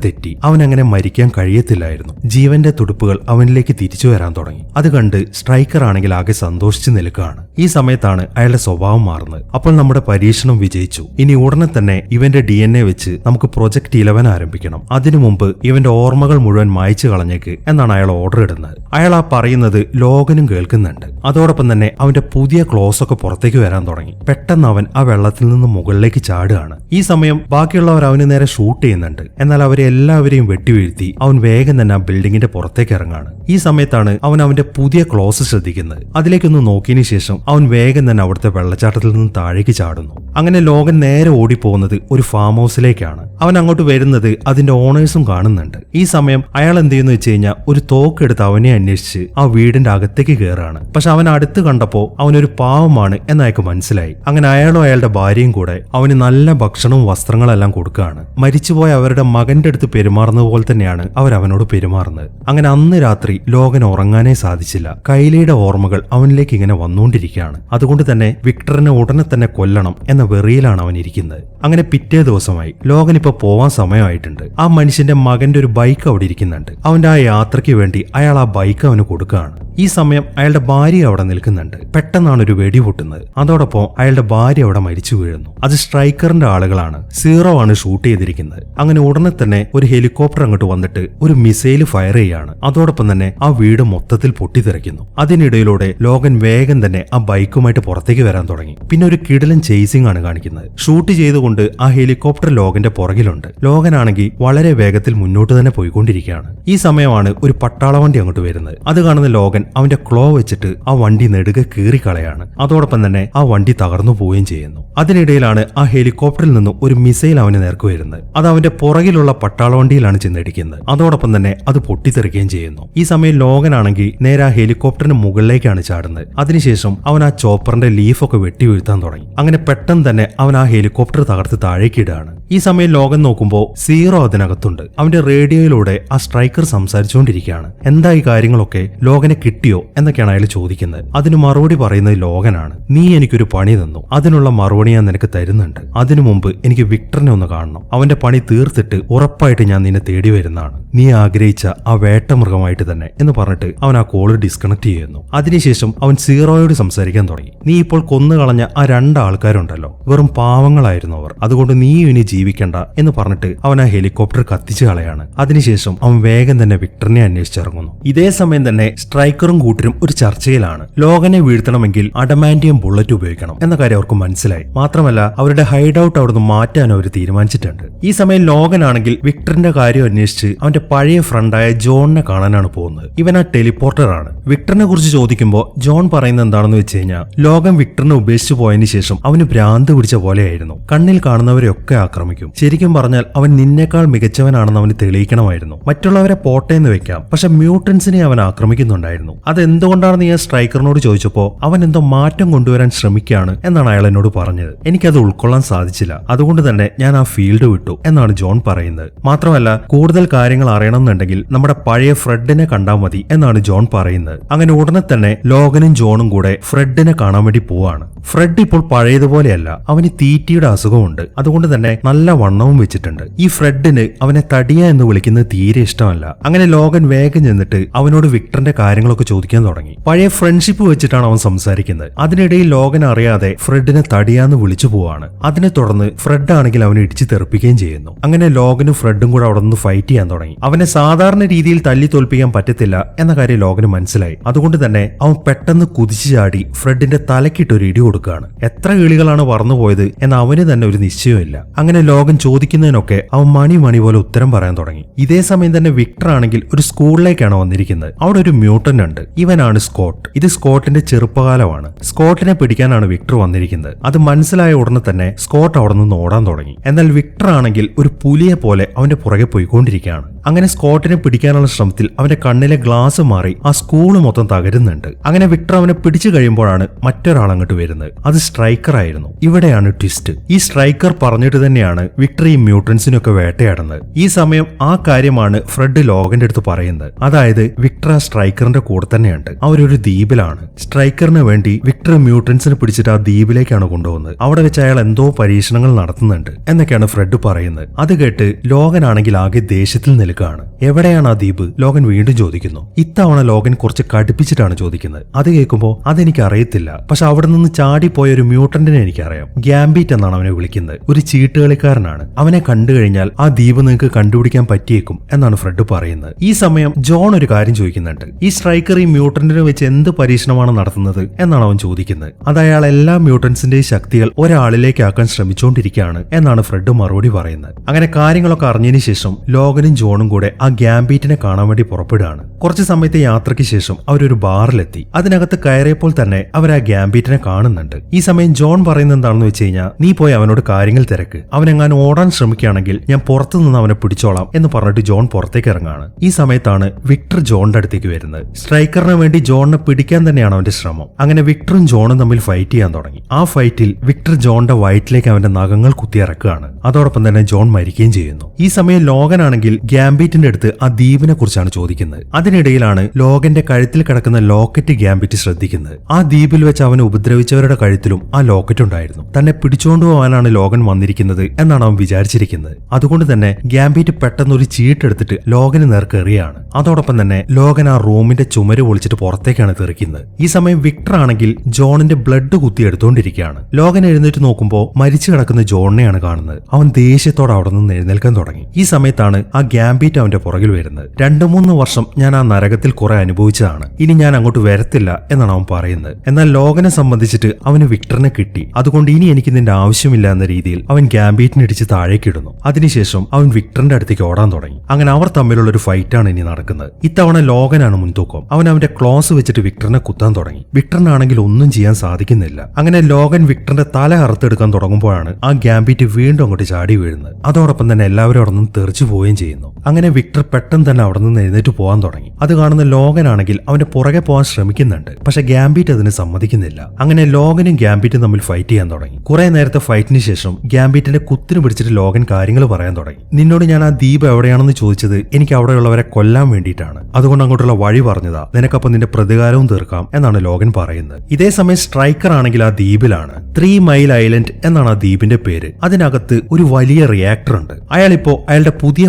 തെറ്റി. അവൻ അങ്ങനെ മരിക്കാൻ കഴിയത്തില്ലായിരുന്നു. ജീവന്റെ തുടുപ്പുകൾ അവനിലേക്ക് തിരിച്ചു വരാൻ തുടങ്ങി. അത് കണ്ട് സ്ട്രൈക്കർ ആണെങ്കിൽ ആകെ സന്തോഷിച്ചു നിൽക്കുകയാണ്. ഈ സമയത്താണ് അയാളുടെ സ്വഭാവം മാറുന്നത്. അപ്പോൾ നമ്മുടെ പരീക്ഷണം വിജയിച്ചു. ഇനി ഉടനെ തന്നെ ഇവന്റെ ഡി വെച്ച് നമുക്ക് പ്രൊജക്ട് ഇലവൻ ആരംഭിക്കണം. അതിനു മുമ്പ് ഇവന്റെ ഓർമ്മകൾ മുഴുവൻ മായ്ച്ചു കളഞ്ഞേക്ക് എന്നാണ് അയാൾ ഓർഡർ ഇടുന്നത്. അയാൾ ആ പറയുന്നത് ലോകനും കേൾക്കുന്നുണ്ട്. അതോടൊപ്പം തന്നെ അവന്റെ പുതിയ ക്ലോസ് ഒക്കെ പുറത്തേക്ക് വരാൻ തുടങ്ങി. പെട്ടെന്ന് അവൻ ആ വെള്ളത്തിൽ നിന്ന് മുകളിലേക്ക് ചാടുകയാണ്. ഈ സമയം ബാക്കിയുള്ളവർ അവന് നേരെ ഷൂട്ട് ചെയ്യുന്നുണ്ട്. എന്നാൽ അവരെ എല്ലാവരെയും വെട്ടിവീഴ്ത്തി അവൻ വേഗം തന്നെ ആ ബിൽഡിങ്ങിന്റെ പുറത്തേക്ക് ഇറങ്ങാണ്. ഈ സമയത്താണ് അവൻ അവന്റെ പുതിയ ക്ലോസ് ശ്രദ്ധിക്കുന്നത്. അതിലേക്കൊന്ന് നോക്കിയതിന് ശേഷം അവൻ വേഗം തന്നെ അവിടുത്തെ വെള്ളച്ചാട്ടത്തിൽ നിന്ന് താഴേക്ക് ചാടുന്നു. അങ്ങനെ ലോകൻ നേരെ ഓടിപ്പോകുന്നത് ഒരു ഫാം ഹൗസിലേക്കാണ് അവൻ അങ്ങോട്ട് വരുന്നത് അതിന്റെ ഓണേഴ്സും കാണുന്നുണ്ട്. ഈ സമയം അയാൾ എന്ത് ചെയ്യുന്നു വെച്ച് കഴിഞ്ഞാൽ ഒരു തോക്കെടുത്ത് അവനെ അന്വേഷിച്ച് ആ വീടിന്റെ അകത്തേക്ക് കയറാണ് പക്ഷെ അവൻ അടുത്ത് കണ്ടപ്പോ അവനൊരു പാവമാണ് എന്ന് അയാൾക്ക് മനസ്സിലായി. അങ്ങനെ അയാളും അയാളുടെ ഭാര്യയും കൂടെ അവന് നല്ല ഭക്ഷണവും വസ്ത്രങ്ങളെല്ലാം കൊടുക്കുകയാണ്. മരിച്ചുപോയ അവരുടെ മകന്റെ അടുത്ത് പെരുമാറുന്നത് പോലെ തന്നെയാണ് അവർ അവനോട് പെരുമാറുന്നത്. അങ്ങനെ അന്ന് രാത്രി ലോകൻ ഉറങ്ങാനേ സാധിച്ചില്ല. കൈലയുടെ ഓർമ്മകൾ അവനിലേക്ക് ഇങ്ങനെ വന്നുകൊണ്ടിരിക്കുകയാണ്. അതുകൊണ്ട് തന്നെ വിക്ടറിനെ ഉടനെ തന്നെ കൊല്ലണം എന്ന വെറിയിലാണ് അവൻ ഇരിക്കുന്നത്. അങ്ങനെ പിറ്റേ ദിവസമായി ലോകൻ ഇപ്പൊ പോവാൻ സമയമായിട്ടുണ്ട്. ആ മനുഷ്യന്റെ മകന്റെ ഒരു ബൈക്ക് അവിടെ ഇരിക്കുന്നുണ്ട്. അവന്റെ ആ യാത്രയ്ക്ക് വേണ്ടി അയാൾ ആ ബൈക്ക് അവന് കൊടുക്കുകയാണ്. ഈ സമയം അയാളുടെ ഭാര്യ അവിടെ നിൽക്കുന്നുണ്ട്. പെട്ടെന്നാണ് ഒരു വെടി പൊട്ടുന്നത് അതോടൊപ്പം അയാളുടെ ഭാര്യ അവിടെ മരിച്ചു വീഴുന്നു. അത് സ്ട്രൈക്കറിന്റെ ആളുകളാണ്. സീറോ ആണ് ഷൂട്ട് ചെയ്തിരിക്കുന്നത്. അങ്ങനെ ഉടനെ തന്നെ ഒരു ഹെലികോപ്റ്റർ അങ്ങോട്ട് വന്നിട്ട് ഒരു മിസൈൽ ഫയർ ചെയ്യാണ്. അതോടൊപ്പം തന്നെ ആ വീട് മൊത്തത്തിൽ പൊട്ടിത്തെറിക്കുന്നു. അതിനിടയിലൂടെ ലോകൻ വേഗം തന്നെ ആ ബൈക്കുമായിട്ട് പുറത്തേക്ക് വരാൻ തുടങ്ങി. പിന്നെ ഒരു കിടലൻ ചേസിംഗ് ആണ് കാണിക്കുന്നത്. ഷൂട്ട് ചെയ്തുകൊണ്ട് ആ ഹെലികോപ്റ്റർ ലോകന്റെ പുറകിലുണ്ട്. ലോകനാണെങ്കിൽ വളരെ വേഗത്തിൽ മുന്നോട്ട് തന്നെ പോയിക്കൊണ്ടിരിക്കുകയാണ്. ഈ സമയമാണ് ഒരു പട്ടാള വണ്ടി അങ്ങോട്ട് വരുന്നത്. അത് കാണുന്ന ലോകൻ അവന്റെ ക്ലോ വെച്ചിട്ട് ആ വണ്ടി നെടുകെ കീറിക്കളയാണ്. അതോടൊപ്പം തന്നെ ആ വണ്ടി തകർന്നു പോവുകയും ചെയ്യുന്നു. അതിനിടയിലാണ് ആ ഹെലികോപ്റ്ററിൽ നിന്നും ഒരു മിസൈൽ അവന് നേർക്ക് വരുന്നത്. അത് അവന്റെ പുറകിലുള്ള പട്ടാള വണ്ടിയിലാണ് ചെന്നിടിക്കുന്നത്. അതോടൊപ്പം തന്നെ അത് പൊട്ടിത്തെറിക്കുകയും ചെയ്യുന്നു. ഈ സമയം ലോകനാണെങ്കിൽ നേരെ ആ ഹെലികോപ്റ്ററിന് മുകളിലേക്കാണ് ചാടുന്നത്. അതിനുശേഷം അവൻ ആ ചോപ്പറിന്റെ ലീഫൊക്കെ വെട്ടി വീഴ്ത്താൻ തുടങ്ങി. അങ്ങനെ പെട്ടെന്ന് തന്നെ അവൻ ആ ഹെലികോപ്റ്റർ തകർത്ത് താഴേക്ക് ഇടുകയാണ്. ഈ സമയം ലോകം നോക്കുമ്പോൾ സീറോ അതിനകത്തുണ്ട്. അവന്റെ റേഡിയോയിലൂടെ ആ സ്ട്രൈക്കർ സംസാരിച്ചുകൊണ്ടിരിക്കുകയാണ്. എന്താ ഈ കാര്യങ്ങളൊക്കെ? ലോകനെ കിട്ടിയോ? എന്നൊക്കെയാണ് അയാൾ ചോദിക്കുന്നത്. അതിന് മറുപടി പറയുന്നത് ലോകനാണ്. നീ എനിക്കൊരു പണി തന്നു. അതിനുള്ള മറുപടി ഞാൻ നിനക്ക് തരുന്നുണ്ട്. അതിനു മുമ്പ് എനിക്ക് വിക്ടറിനെ ഒന്ന് കാണണം. അവന്റെ പണി തീർത്തിട്ട് ഉറപ്പായിട്ട് ഞാൻ നിന്നെ തേടി വരുന്നതാണ്. നീ ആഗ്രഹിച്ച ആ വേട്ടമൃഗമായിട്ട് തന്നെ എന്ന് പറഞ്ഞിട്ട് അവൻ ആ കോൾ ഡിസ്കണക്ട് ചെയ്യുന്നു. അതിനുശേഷം അവൻ സീറോയോട് സംസാരിക്കാൻ തുടങ്ങി. നീ ഇപ്പോൾ കൊന്നുകളഞ്ഞ ആ രണ്ട് ആൾക്കാരുണ്ടല്ലോ വെറും പാവങ്ങളായിരുന്നു അവർ. അതുകൊണ്ട് നീ ഇനി ജീവിക്കണ്ട എന്ന് പറഞ്ഞിട്ട് അവൻ ആ ഹെലികോപ്റ്റർ കത്തിച്ചു കളയാണ്. അതിനുശേഷം അവൻ വേഗം തന്നെ വിക്ടറിനെ അന്വേഷിച്ചിറങ്ങുന്നു. ഇതേ സമയം തന്നെ സ്ട്രൈക്കറും കൂട്ടരും ഒരു ചർച്ചയിലാണ്. ലോകനെ വീഴ്ത്തണമെങ്കിൽ അഡമാൻഡിയം ബുള്ളറ്റ് ഉപയോഗിക്കണം എന്ന കാര്യം അവർക്ക് മനസ്സിലായി. മാത്രമല്ല അവരുടെ ഹൈഡ് ഔട്ട് അവിടുന്ന് മാറ്റാൻ അവർ തീരുമാനിച്ചിട്ടുണ്ട്. ഈ സമയം ലോകനാണെങ്കിൽ വിക്ടറിന്റെ കാര്യം അന്വേഷിച്ച് അവന്റെ പഴയ ഫ്രണ്ടായ ജോണിനെ കാണാനാണ് പോകുന്നത്. ഇവൻ ആ ടെലിപ്പോർട്ടർ ആണ് വിക്ടറിനെ കുറിച്ച് ചോദിക്കുമ്പോൾ ജോൺ പറയുന്നത് എന്താണെന്ന് വെച്ച് കഴിഞ്ഞാൽ ലോകം വിക്ടറിനെ ഉപേക്ഷിച്ചു പോയതിനു ശേഷം അവന് ഭ്രാന്ത് പിടിച്ച പോലെയായിരുന്നു. കണ്ണിൽ കാണുന്നവരെയൊക്കെ ആക്രമിക്കും. ശരിക്കും പറഞ്ഞാൽ അവൻ നിന്നേക്കാൾ മികച്ചവനാണെന്ന് അവന് തെളിയിക്കണമായിരുന്നു. മറ്റുള്ളവരെ പോട്ടെ എന്ന് വെക്കാം പക്ഷെ മ്യൂട്ടൻസിനെ അവൻ ആക്രമിക്കുന്നുണ്ടായിരുന്നു. അത് എന്തുകൊണ്ടാണെന്ന് ഞാൻ സ്ട്രൈക്കറിനോട് ചോദിച്ചപ്പോൾ അവൻ എന്തോ മാറ്റം കൊണ്ടുവരാൻ ശ്രമിക്കുകയാണ് എന്നാണ് അയാൾ എന്നോട് പറഞ്ഞത്. എനിക്കത് ഉൾക്കൊള്ളാൻ സാധിച്ചില്ല. അതുകൊണ്ട് തന്നെ ഞാൻ ആ ഫീൽഡ് വിട്ടു എന്നാണ് ജോൺ പറയുന്നത്. മാത്രമല്ല കൂടുതൽ കാര്യങ്ങൾ അറിയണമെന്നുണ്ടെങ്കിൽ നമ്മുടെ പഴയ ഫ്രെഡിനെ കണ്ടാൽ മതി എന്നാണ് ജോൺ പറയുന്നത്. അങ്ങനെ ഉടനെ തന്നെ ലോകനും ജോണും കൂടെ ഫ്രെഡിനെ കാണാൻ വേണ്ടി പോവാണ്. ഫ്രെഡ് ഇപ്പോൾ പഴയതുപോലെയല്ല. അവന് തീറ്റിയുടെ അസുഖമുണ്ട്. അതുകൊണ്ട് തന്നെ നല്ല വണ്ണവും വെച്ചിട്ടുണ്ട്. ഈ ഫ്രെഡിന് അവനെ തടിയ എന്ന് വിളിക്കുന്നത് തീരെ ഇഷ്ടമല്ല. അങ്ങനെ ലോഗൻ വേഗം ചെന്നിട്ട് അവനോട് വിക്ടറിന്റെ കാര്യങ്ങളൊക്കെ ചോദിക്കാൻ തുടങ്ങി. പഴയ ഫ്രണ്ട്ഷിപ്പ് വെച്ചിട്ടാണ് അവൻ സംസാരിക്കുന്നത്. അതിനിടയിൽ ലോഗൻ അറിയാതെ ഫ്രെഡിനെ തടിയാന്ന് വിളിച്ചു പോവാണ്. അതിനെ തുടർന്ന് ഫ്രെഡ് ആണെങ്കിൽ അവനെ ഇടിച്ചു തെറിപ്പിക്കുകയും ചെയ്യുന്നു. അങ്ങനെ ലോഗനും ഫ്രെഡും കൂടെ അവിടെ നിന്ന് ഫൈറ്റ് ചെയ്യാൻ തുടങ്ങി. അവനെ സാധാരണ രീതിയിൽ തല്ലി തോൽപ്പിക്കാൻ പറ്റത്തില്ല എന്ന കാര്യം ലോകന് മനസ്സിലായി. അതുകൊണ്ട് തന്നെ അവൻ പെട്ടെന്ന് പെട്ടെന്ന് കുതിച്ചു ചാടി ഫ്രെഡിന്റെ തലക്കിട്ട് ഒരു ഇടി കൊടുക്കുകയാണ്. എത്ര കിളികളാണ് പറന്നുപോയത് എന്ന് അവന് തന്നെ ഒരു നിശ്ചയമില്ല അങ്ങനെ ലോകൻ ചോദിക്കുന്നതിനൊക്കെ അവൻ മണി മണി പോലെ ഉത്തരം പറയാൻ തുടങ്ങി. ഇതേ സമയം തന്നെ വിക്ടർ ആണെങ്കിൽ ഒരു സ്കൂളിലേക്കാണ് വന്നിരിക്കുന്നത്. അവിടെ ഒരു മ്യൂട്ടൻ ഉണ്ട്. ഇവനാണ് സ്കോട്ട്. ഇത് സ്കോട്ടിന്റെ ചെറുപ്പകാലമാണ്. സ്കോട്ടിനെ പിടിക്കാനാണ് വിക്ടർ വന്നിരിക്കുന്നത്. അത് മനസ്സിലായ ഉടനെ തന്നെ സ്കോട്ട് അവിടെ നിന്ന് ഓടാൻ തുടങ്ങി. എന്നാൽ വിക്ടർ ആണെങ്കിൽ ഒരു പുലിയെ പോലെ അവന്റെ പുറകെ പോയിക്കൊണ്ടിരിക്കുകയാണ്. അങ്ങനെ സ്കോട്ടിനെ പിടിക്കാനുള്ള ശ്രമത്തിൽ അവന്റെ കണ്ണിലെ ഗ്ലാസ് മാറി ആ സ്കൂൾ മൊത്തം തകരുന്നുണ്ട്. അങ്ങനെ വിക്ടർ അവനെ പിടിച്ചു കഴിയുമ്പോഴാണ് മറ്റൊരാൾ അങ്ങോട്ട് വരുന്നത്. അത് സ്ട്രൈക്കർ ആയിരുന്നു. ഇവിടെയാണ് ട്വിസ്റ്റ് ഈ സ്ട്രൈക്കർ പറഞ്ഞിട്ട് തന്നെയാണ് വിക്ടർ ഈ മ്യൂട്ടൻസിനൊക്കെ വേട്ടയാടുന്നത്. ഈ സമയം ആ കാര്യമാണ് ഫ്രെഡ് ലോഗന്റെ അടുത്ത് പറയുന്നത്. അതായത് വിക്ടർ ആ സ്ട്രൈക്കറിന്റെ കൂടെ തന്നെയുണ്ട്. അവരൊരു ദ്വീപിലാണ്. സ്ട്രൈക്കറിന് വേണ്ടി വിക്ടർ മ്യൂട്ടൻസിനെ പിടിച്ചിട്ട് ആ ദ്വീപിലേക്കാണ് കൊണ്ടുപോകുന്നത്. അവിടെ വെച്ച് അയാൾ എന്തോ പരീക്ഷണങ്ങൾ നടത്തുന്നുണ്ട് എന്നൊക്കെയാണ് ഫ്രെഡ് പറയുന്നത്. അത് കേട്ട് ലോകനാണെങ്കിൽ ആകെ ദേഷ്യത്തിൽ നിൽക്കുകയാണ് എവിടെയാണ് ആ ദ്വീപ്? ലോകൻ വീണ്ടും ചോദിക്കുന്നു. ഇത്തവണ ലോകൻ കുറച്ച് കടുപ്പിച്ചിട്ടാണ് ചോദിക്കുന്നത്. അത് കേൾക്കുമ്പോൾ അതെനിക്ക് അറിയത്തില്ല പക്ഷെ അവിടെ നിന്ന് ചാടിപ്പോയ ഒരു മ്യൂട്ടന്റിനെ എനിക്കറിയാം. ഗ്യാംബീറ്റ് എന്നാണ് അവനെ വിളിക്കുന്നത്. ഒരു ചീട്ടുകളിക്കാരനാണ്. അവനെ കണ്ടു കഴിഞ്ഞാൽ ആ ദ്വീപ് നിങ്ങൾക്ക് കണ്ടുപിടിക്കാൻ പറ്റിയേക്കും എന്നാണ് ഫ്രെഡ് പറയുന്നത്. ഈ സമയം ജോൺ ഒരു കാര്യം ചോദിക്കുന്നുണ്ട്. ഈ സ്ട്രൈക്കർ ഈ മ്യൂട്ടന്റിനെ വെച്ച് എന്ത് പരീക്ഷണമാണ് നടത്തുന്നത് എന്നാണ് അവൻ ചോദിക്കുന്നത്. അത് അയാൾ എല്ലാ മ്യൂട്ടൻസിന്റെയും ശക്തികൾ ഒരാളിലേക്കാക്കാൻ ശ്രമിച്ചുകൊണ്ടിരിക്കുകയാണ് എന്നാണ് ഫ്രെഡ് മറുപടി പറയുന്നത്. അങ്ങനെ കാര്യങ്ങളൊക്കെ അറിഞ്ഞതിന് ശേഷം ലോകനും ജോണും കൂടെ ആ ഗ്യാംബീറ്റിനെ കാണാൻ വേണ്ടി പുറപ്പെടുകയാണ്. കുറച്ച് സമയത്തെ യാത്രയ്ക്ക് ശേഷം അവരൊരു ബാറിലെത്തി. അതിനകത്ത് കയറിയപ്പോൾ തന്നെ അവർ ആ ഗ്യാംബീറ്റിനെ കാണുന്നുണ്ട്. ഈ സമയം ജോൺ പറയുന്നത് എന്താണെന്ന് വെച്ച് കഴിഞ്ഞാൽ നീ പോയി അവനോട് കാര്യങ്ങൾ തിരക്ക്. അവനെങ്ങാനും ഓടാൻ ശ്രമിക്കുകയാണെങ്കിൽ ഞാൻ പുറത്തു നിന്ന് അവനെ പിടിച്ചോളാം എന്ന് പറഞ്ഞിട്ട് ജോൺ പുറത്തേക്ക് ഇറങ്ങാണ് ഈ സമയത്താണ് വിക്ടർ ജോണിന്റെ അടുത്തേക്ക് വരുന്നത്. സ്ട്രൈക്കറിന് വേണ്ടി ജോണിനെ പിടിക്കാൻ തന്നെയാണ് അവന്റെ ശ്രമം. അങ്ങനെ വിക്ടറും ജോണും തമ്മിൽ ഫൈറ്റ് ചെയ്യാൻ തുടങ്ങി. ആ ഫൈറ്റിൽ വിക്ടർ ജോണിന്റെ വയറ്റിലേക്ക് അവന്റെ നഖങ്ങൾ കുത്തിയിറക്കുകയാണ് അതോടൊപ്പം തന്നെ ജോൺ മരിക്കുകയും ചെയ്യുന്നു. ഈ സമയം ലോകനാണെങ്കിൽ ഗ്യാംബിറ്റിന്റെ അടുത്ത് ആ ദ്വീപിനെ കുറിച്ചാണ് ചോദിക്കുന്നത്. അതിനിടയിലാണ് ലോകന്റെ കഴുത്തിൽ കിടക്കുന്ന ലോക്കറ്റ് ഗ്യാംബിറ്റ് ശ്രദ്ധിക്കുന്നത്. ആ ദ്വീപിൽ വെച്ച് അവനെ ഉപദ്രവിച്ചവരുടെ കഴുത്തിലും ആ ലോക്കറ്റ് ഉണ്ടായിരുന്നു. തന്നെ പിടിച്ചുകൊണ്ടു പോകാനാണ് ലോകൻ വന്നിരിക്കുന്നത് എന്നാണ് അവൻ വിചാരിച്ചിരിക്കുന്നത്. അതുകൊണ്ട് തന്നെ ഗ്യാംബിറ്റ് പെട്ടെന്ന് ഒരു ചീട്ടെടുത്തിട്ട് ലോകന് നേർക്കെറിയാണ്. അതോടൊപ്പം തന്നെ ലോകൻ ആ റൂമിന്റെ ചുമര് പൊളിച്ചിട്ട് പുറത്തേക്കാണ് തെറിക്കുന്നത്. ഈ സമയം വിക്ടർ ആണെങ്കിൽ ജോണിന്റെ ബ്ലഡ് കുത്തി എടുത്തുകൊണ്ടിരിക്കുകയാണ് ലോകൻ എഴുന്നേറ്റ് നോക്കുമ്പോൾ മരിച്ചു കിടക്കുന്ന ജോണിനെയാണ് കാണുന്നത്. അവൻ ദേഷ്യത്തോടെ അവിടെ നിന്ന് എഴുന്നേൽക്കാൻ തുടങ്ങി. ഈ സമയത്താണ് ആ ഗ്യാംബീറ്റ് അവന്റെ പുറകിൽ വരുന്നത്. രണ്ടു മൂന്ന് വർഷം ഞാൻ ആ നരകത്തിൽ കുറെ അനുഭവിച്ചതാണ്. ഇനി ഞാൻ അങ്ങോട്ട് വരത്തില്ല എന്നാണ് അവൻ പറയുന്നത്. എന്നാൽ ലോകനെ സംബന്ധിച്ചിട്ട് അവന് വിക്ടറിനെ കിട്ടി. അതുകൊണ്ട് ഇനി എനിക്ക് നിന്റെ ആവശ്യമില്ല എന്ന രീതിയിൽ അവൻ ഗ്യാംബീറ്റിനെ ഇടിച്ച് താഴേക്കിടുന്നു അതിനുശേഷം അവൻ വിക്ടറിന്റെ അടുത്തേക്ക് ഓടാൻ തുടങ്ങി. അങ്ങനെ അവർ തമ്മിലുള്ള ഒരു ഫൈറ്റാണ് ഇനി നടക്കുന്നത്. ഇത്തവണ ലോകനാണ് മുൻതൂക്കം. അവൻ അവന്റെ ക്ലോസ് വെച്ചിട്ട് വിക്ടറിനെ കുത്താൻ തുടങ്ങി. വിക്ടറിനാണെങ്കിൽ ഒന്നും ചെയ്യാൻ സാധിക്കുന്നില്ല. അങ്ങനെ ലോകൻ വിക്ടറിന്റെ തല അറുത്തെടുക്കാൻ തുടങ്ങുമ്പോഴാണ് ആ ഗ്യാംബിറ്റ് വീണ്ടും അങ്ങോട്ട് ചാടി വീഴുന്നത്. അതോടൊപ്പം തന്നെ എല്ലാവരും അവിടെ നിന്ന് തെറിച്ചു പോവുകയും ചെയ്യുന്നു. അങ്ങനെ വിക്ടർ പെട്ടെന്ന് തന്നെ അവിടെ നിന്ന് എഴുന്നേറ്റ് പോകാൻ തുടങ്ങി. അത് കാണുന്ന ലോകനാണെങ്കിൽ അവന്റെ പുറകെ പോകാൻ ശ്രമിക്കുന്നുണ്ട്. പക്ഷെ ഗാംബിറ്റ് അതിന് സമ്മതിക്കുന്നില്ല. അങ്ങനെ ലോകനും ഗാംബിറ്റും തമ്മിൽ ഫൈറ്റ് ചെയ്യാൻ തുടങ്ങി. കുറെ നേരത്തെ ഫൈറ്റിന് ശേഷം ഗ്യാംബിറ്റിന്റെ കുത്തിന് പിടിച്ചിട്ട് ലോകൻ കാര്യങ്ങൾ പറയാൻ തുടങ്ങി. നിന്നോട് ഞാൻ ആ ദ്വീപ് എവിടെയാണെന്ന് ചോദിച്ചത് എനിക്ക് അവിടെയുള്ളവരെ കൊല്ലാൻ വേണ്ടിയിട്ടാണ്. അതുകൊണ്ട് അങ്ങോട്ടുള്ള വഴി പറഞ്ഞതാ നിനക്കപ്പം നിന്റെ പ്രതികാരവും തീർക്കാം എന്നാണ് ലോകൻ പറയുന്നത്. ഇതേ സമയം സ്ട്രൈക്കർ ആണെങ്കിൽ ആ ദ്വീപിലാണ്. ത്രീ മൈൽ ഐലൻഡ് എന്നാണ് ആ ദ്വീപിന്റെ പേര്. അതിനകത്ത് ഒരു വലിയ റിയാക്ടർ ഉണ്ട്. അയാളിപ്പോ അയാളുടെ പുതിയ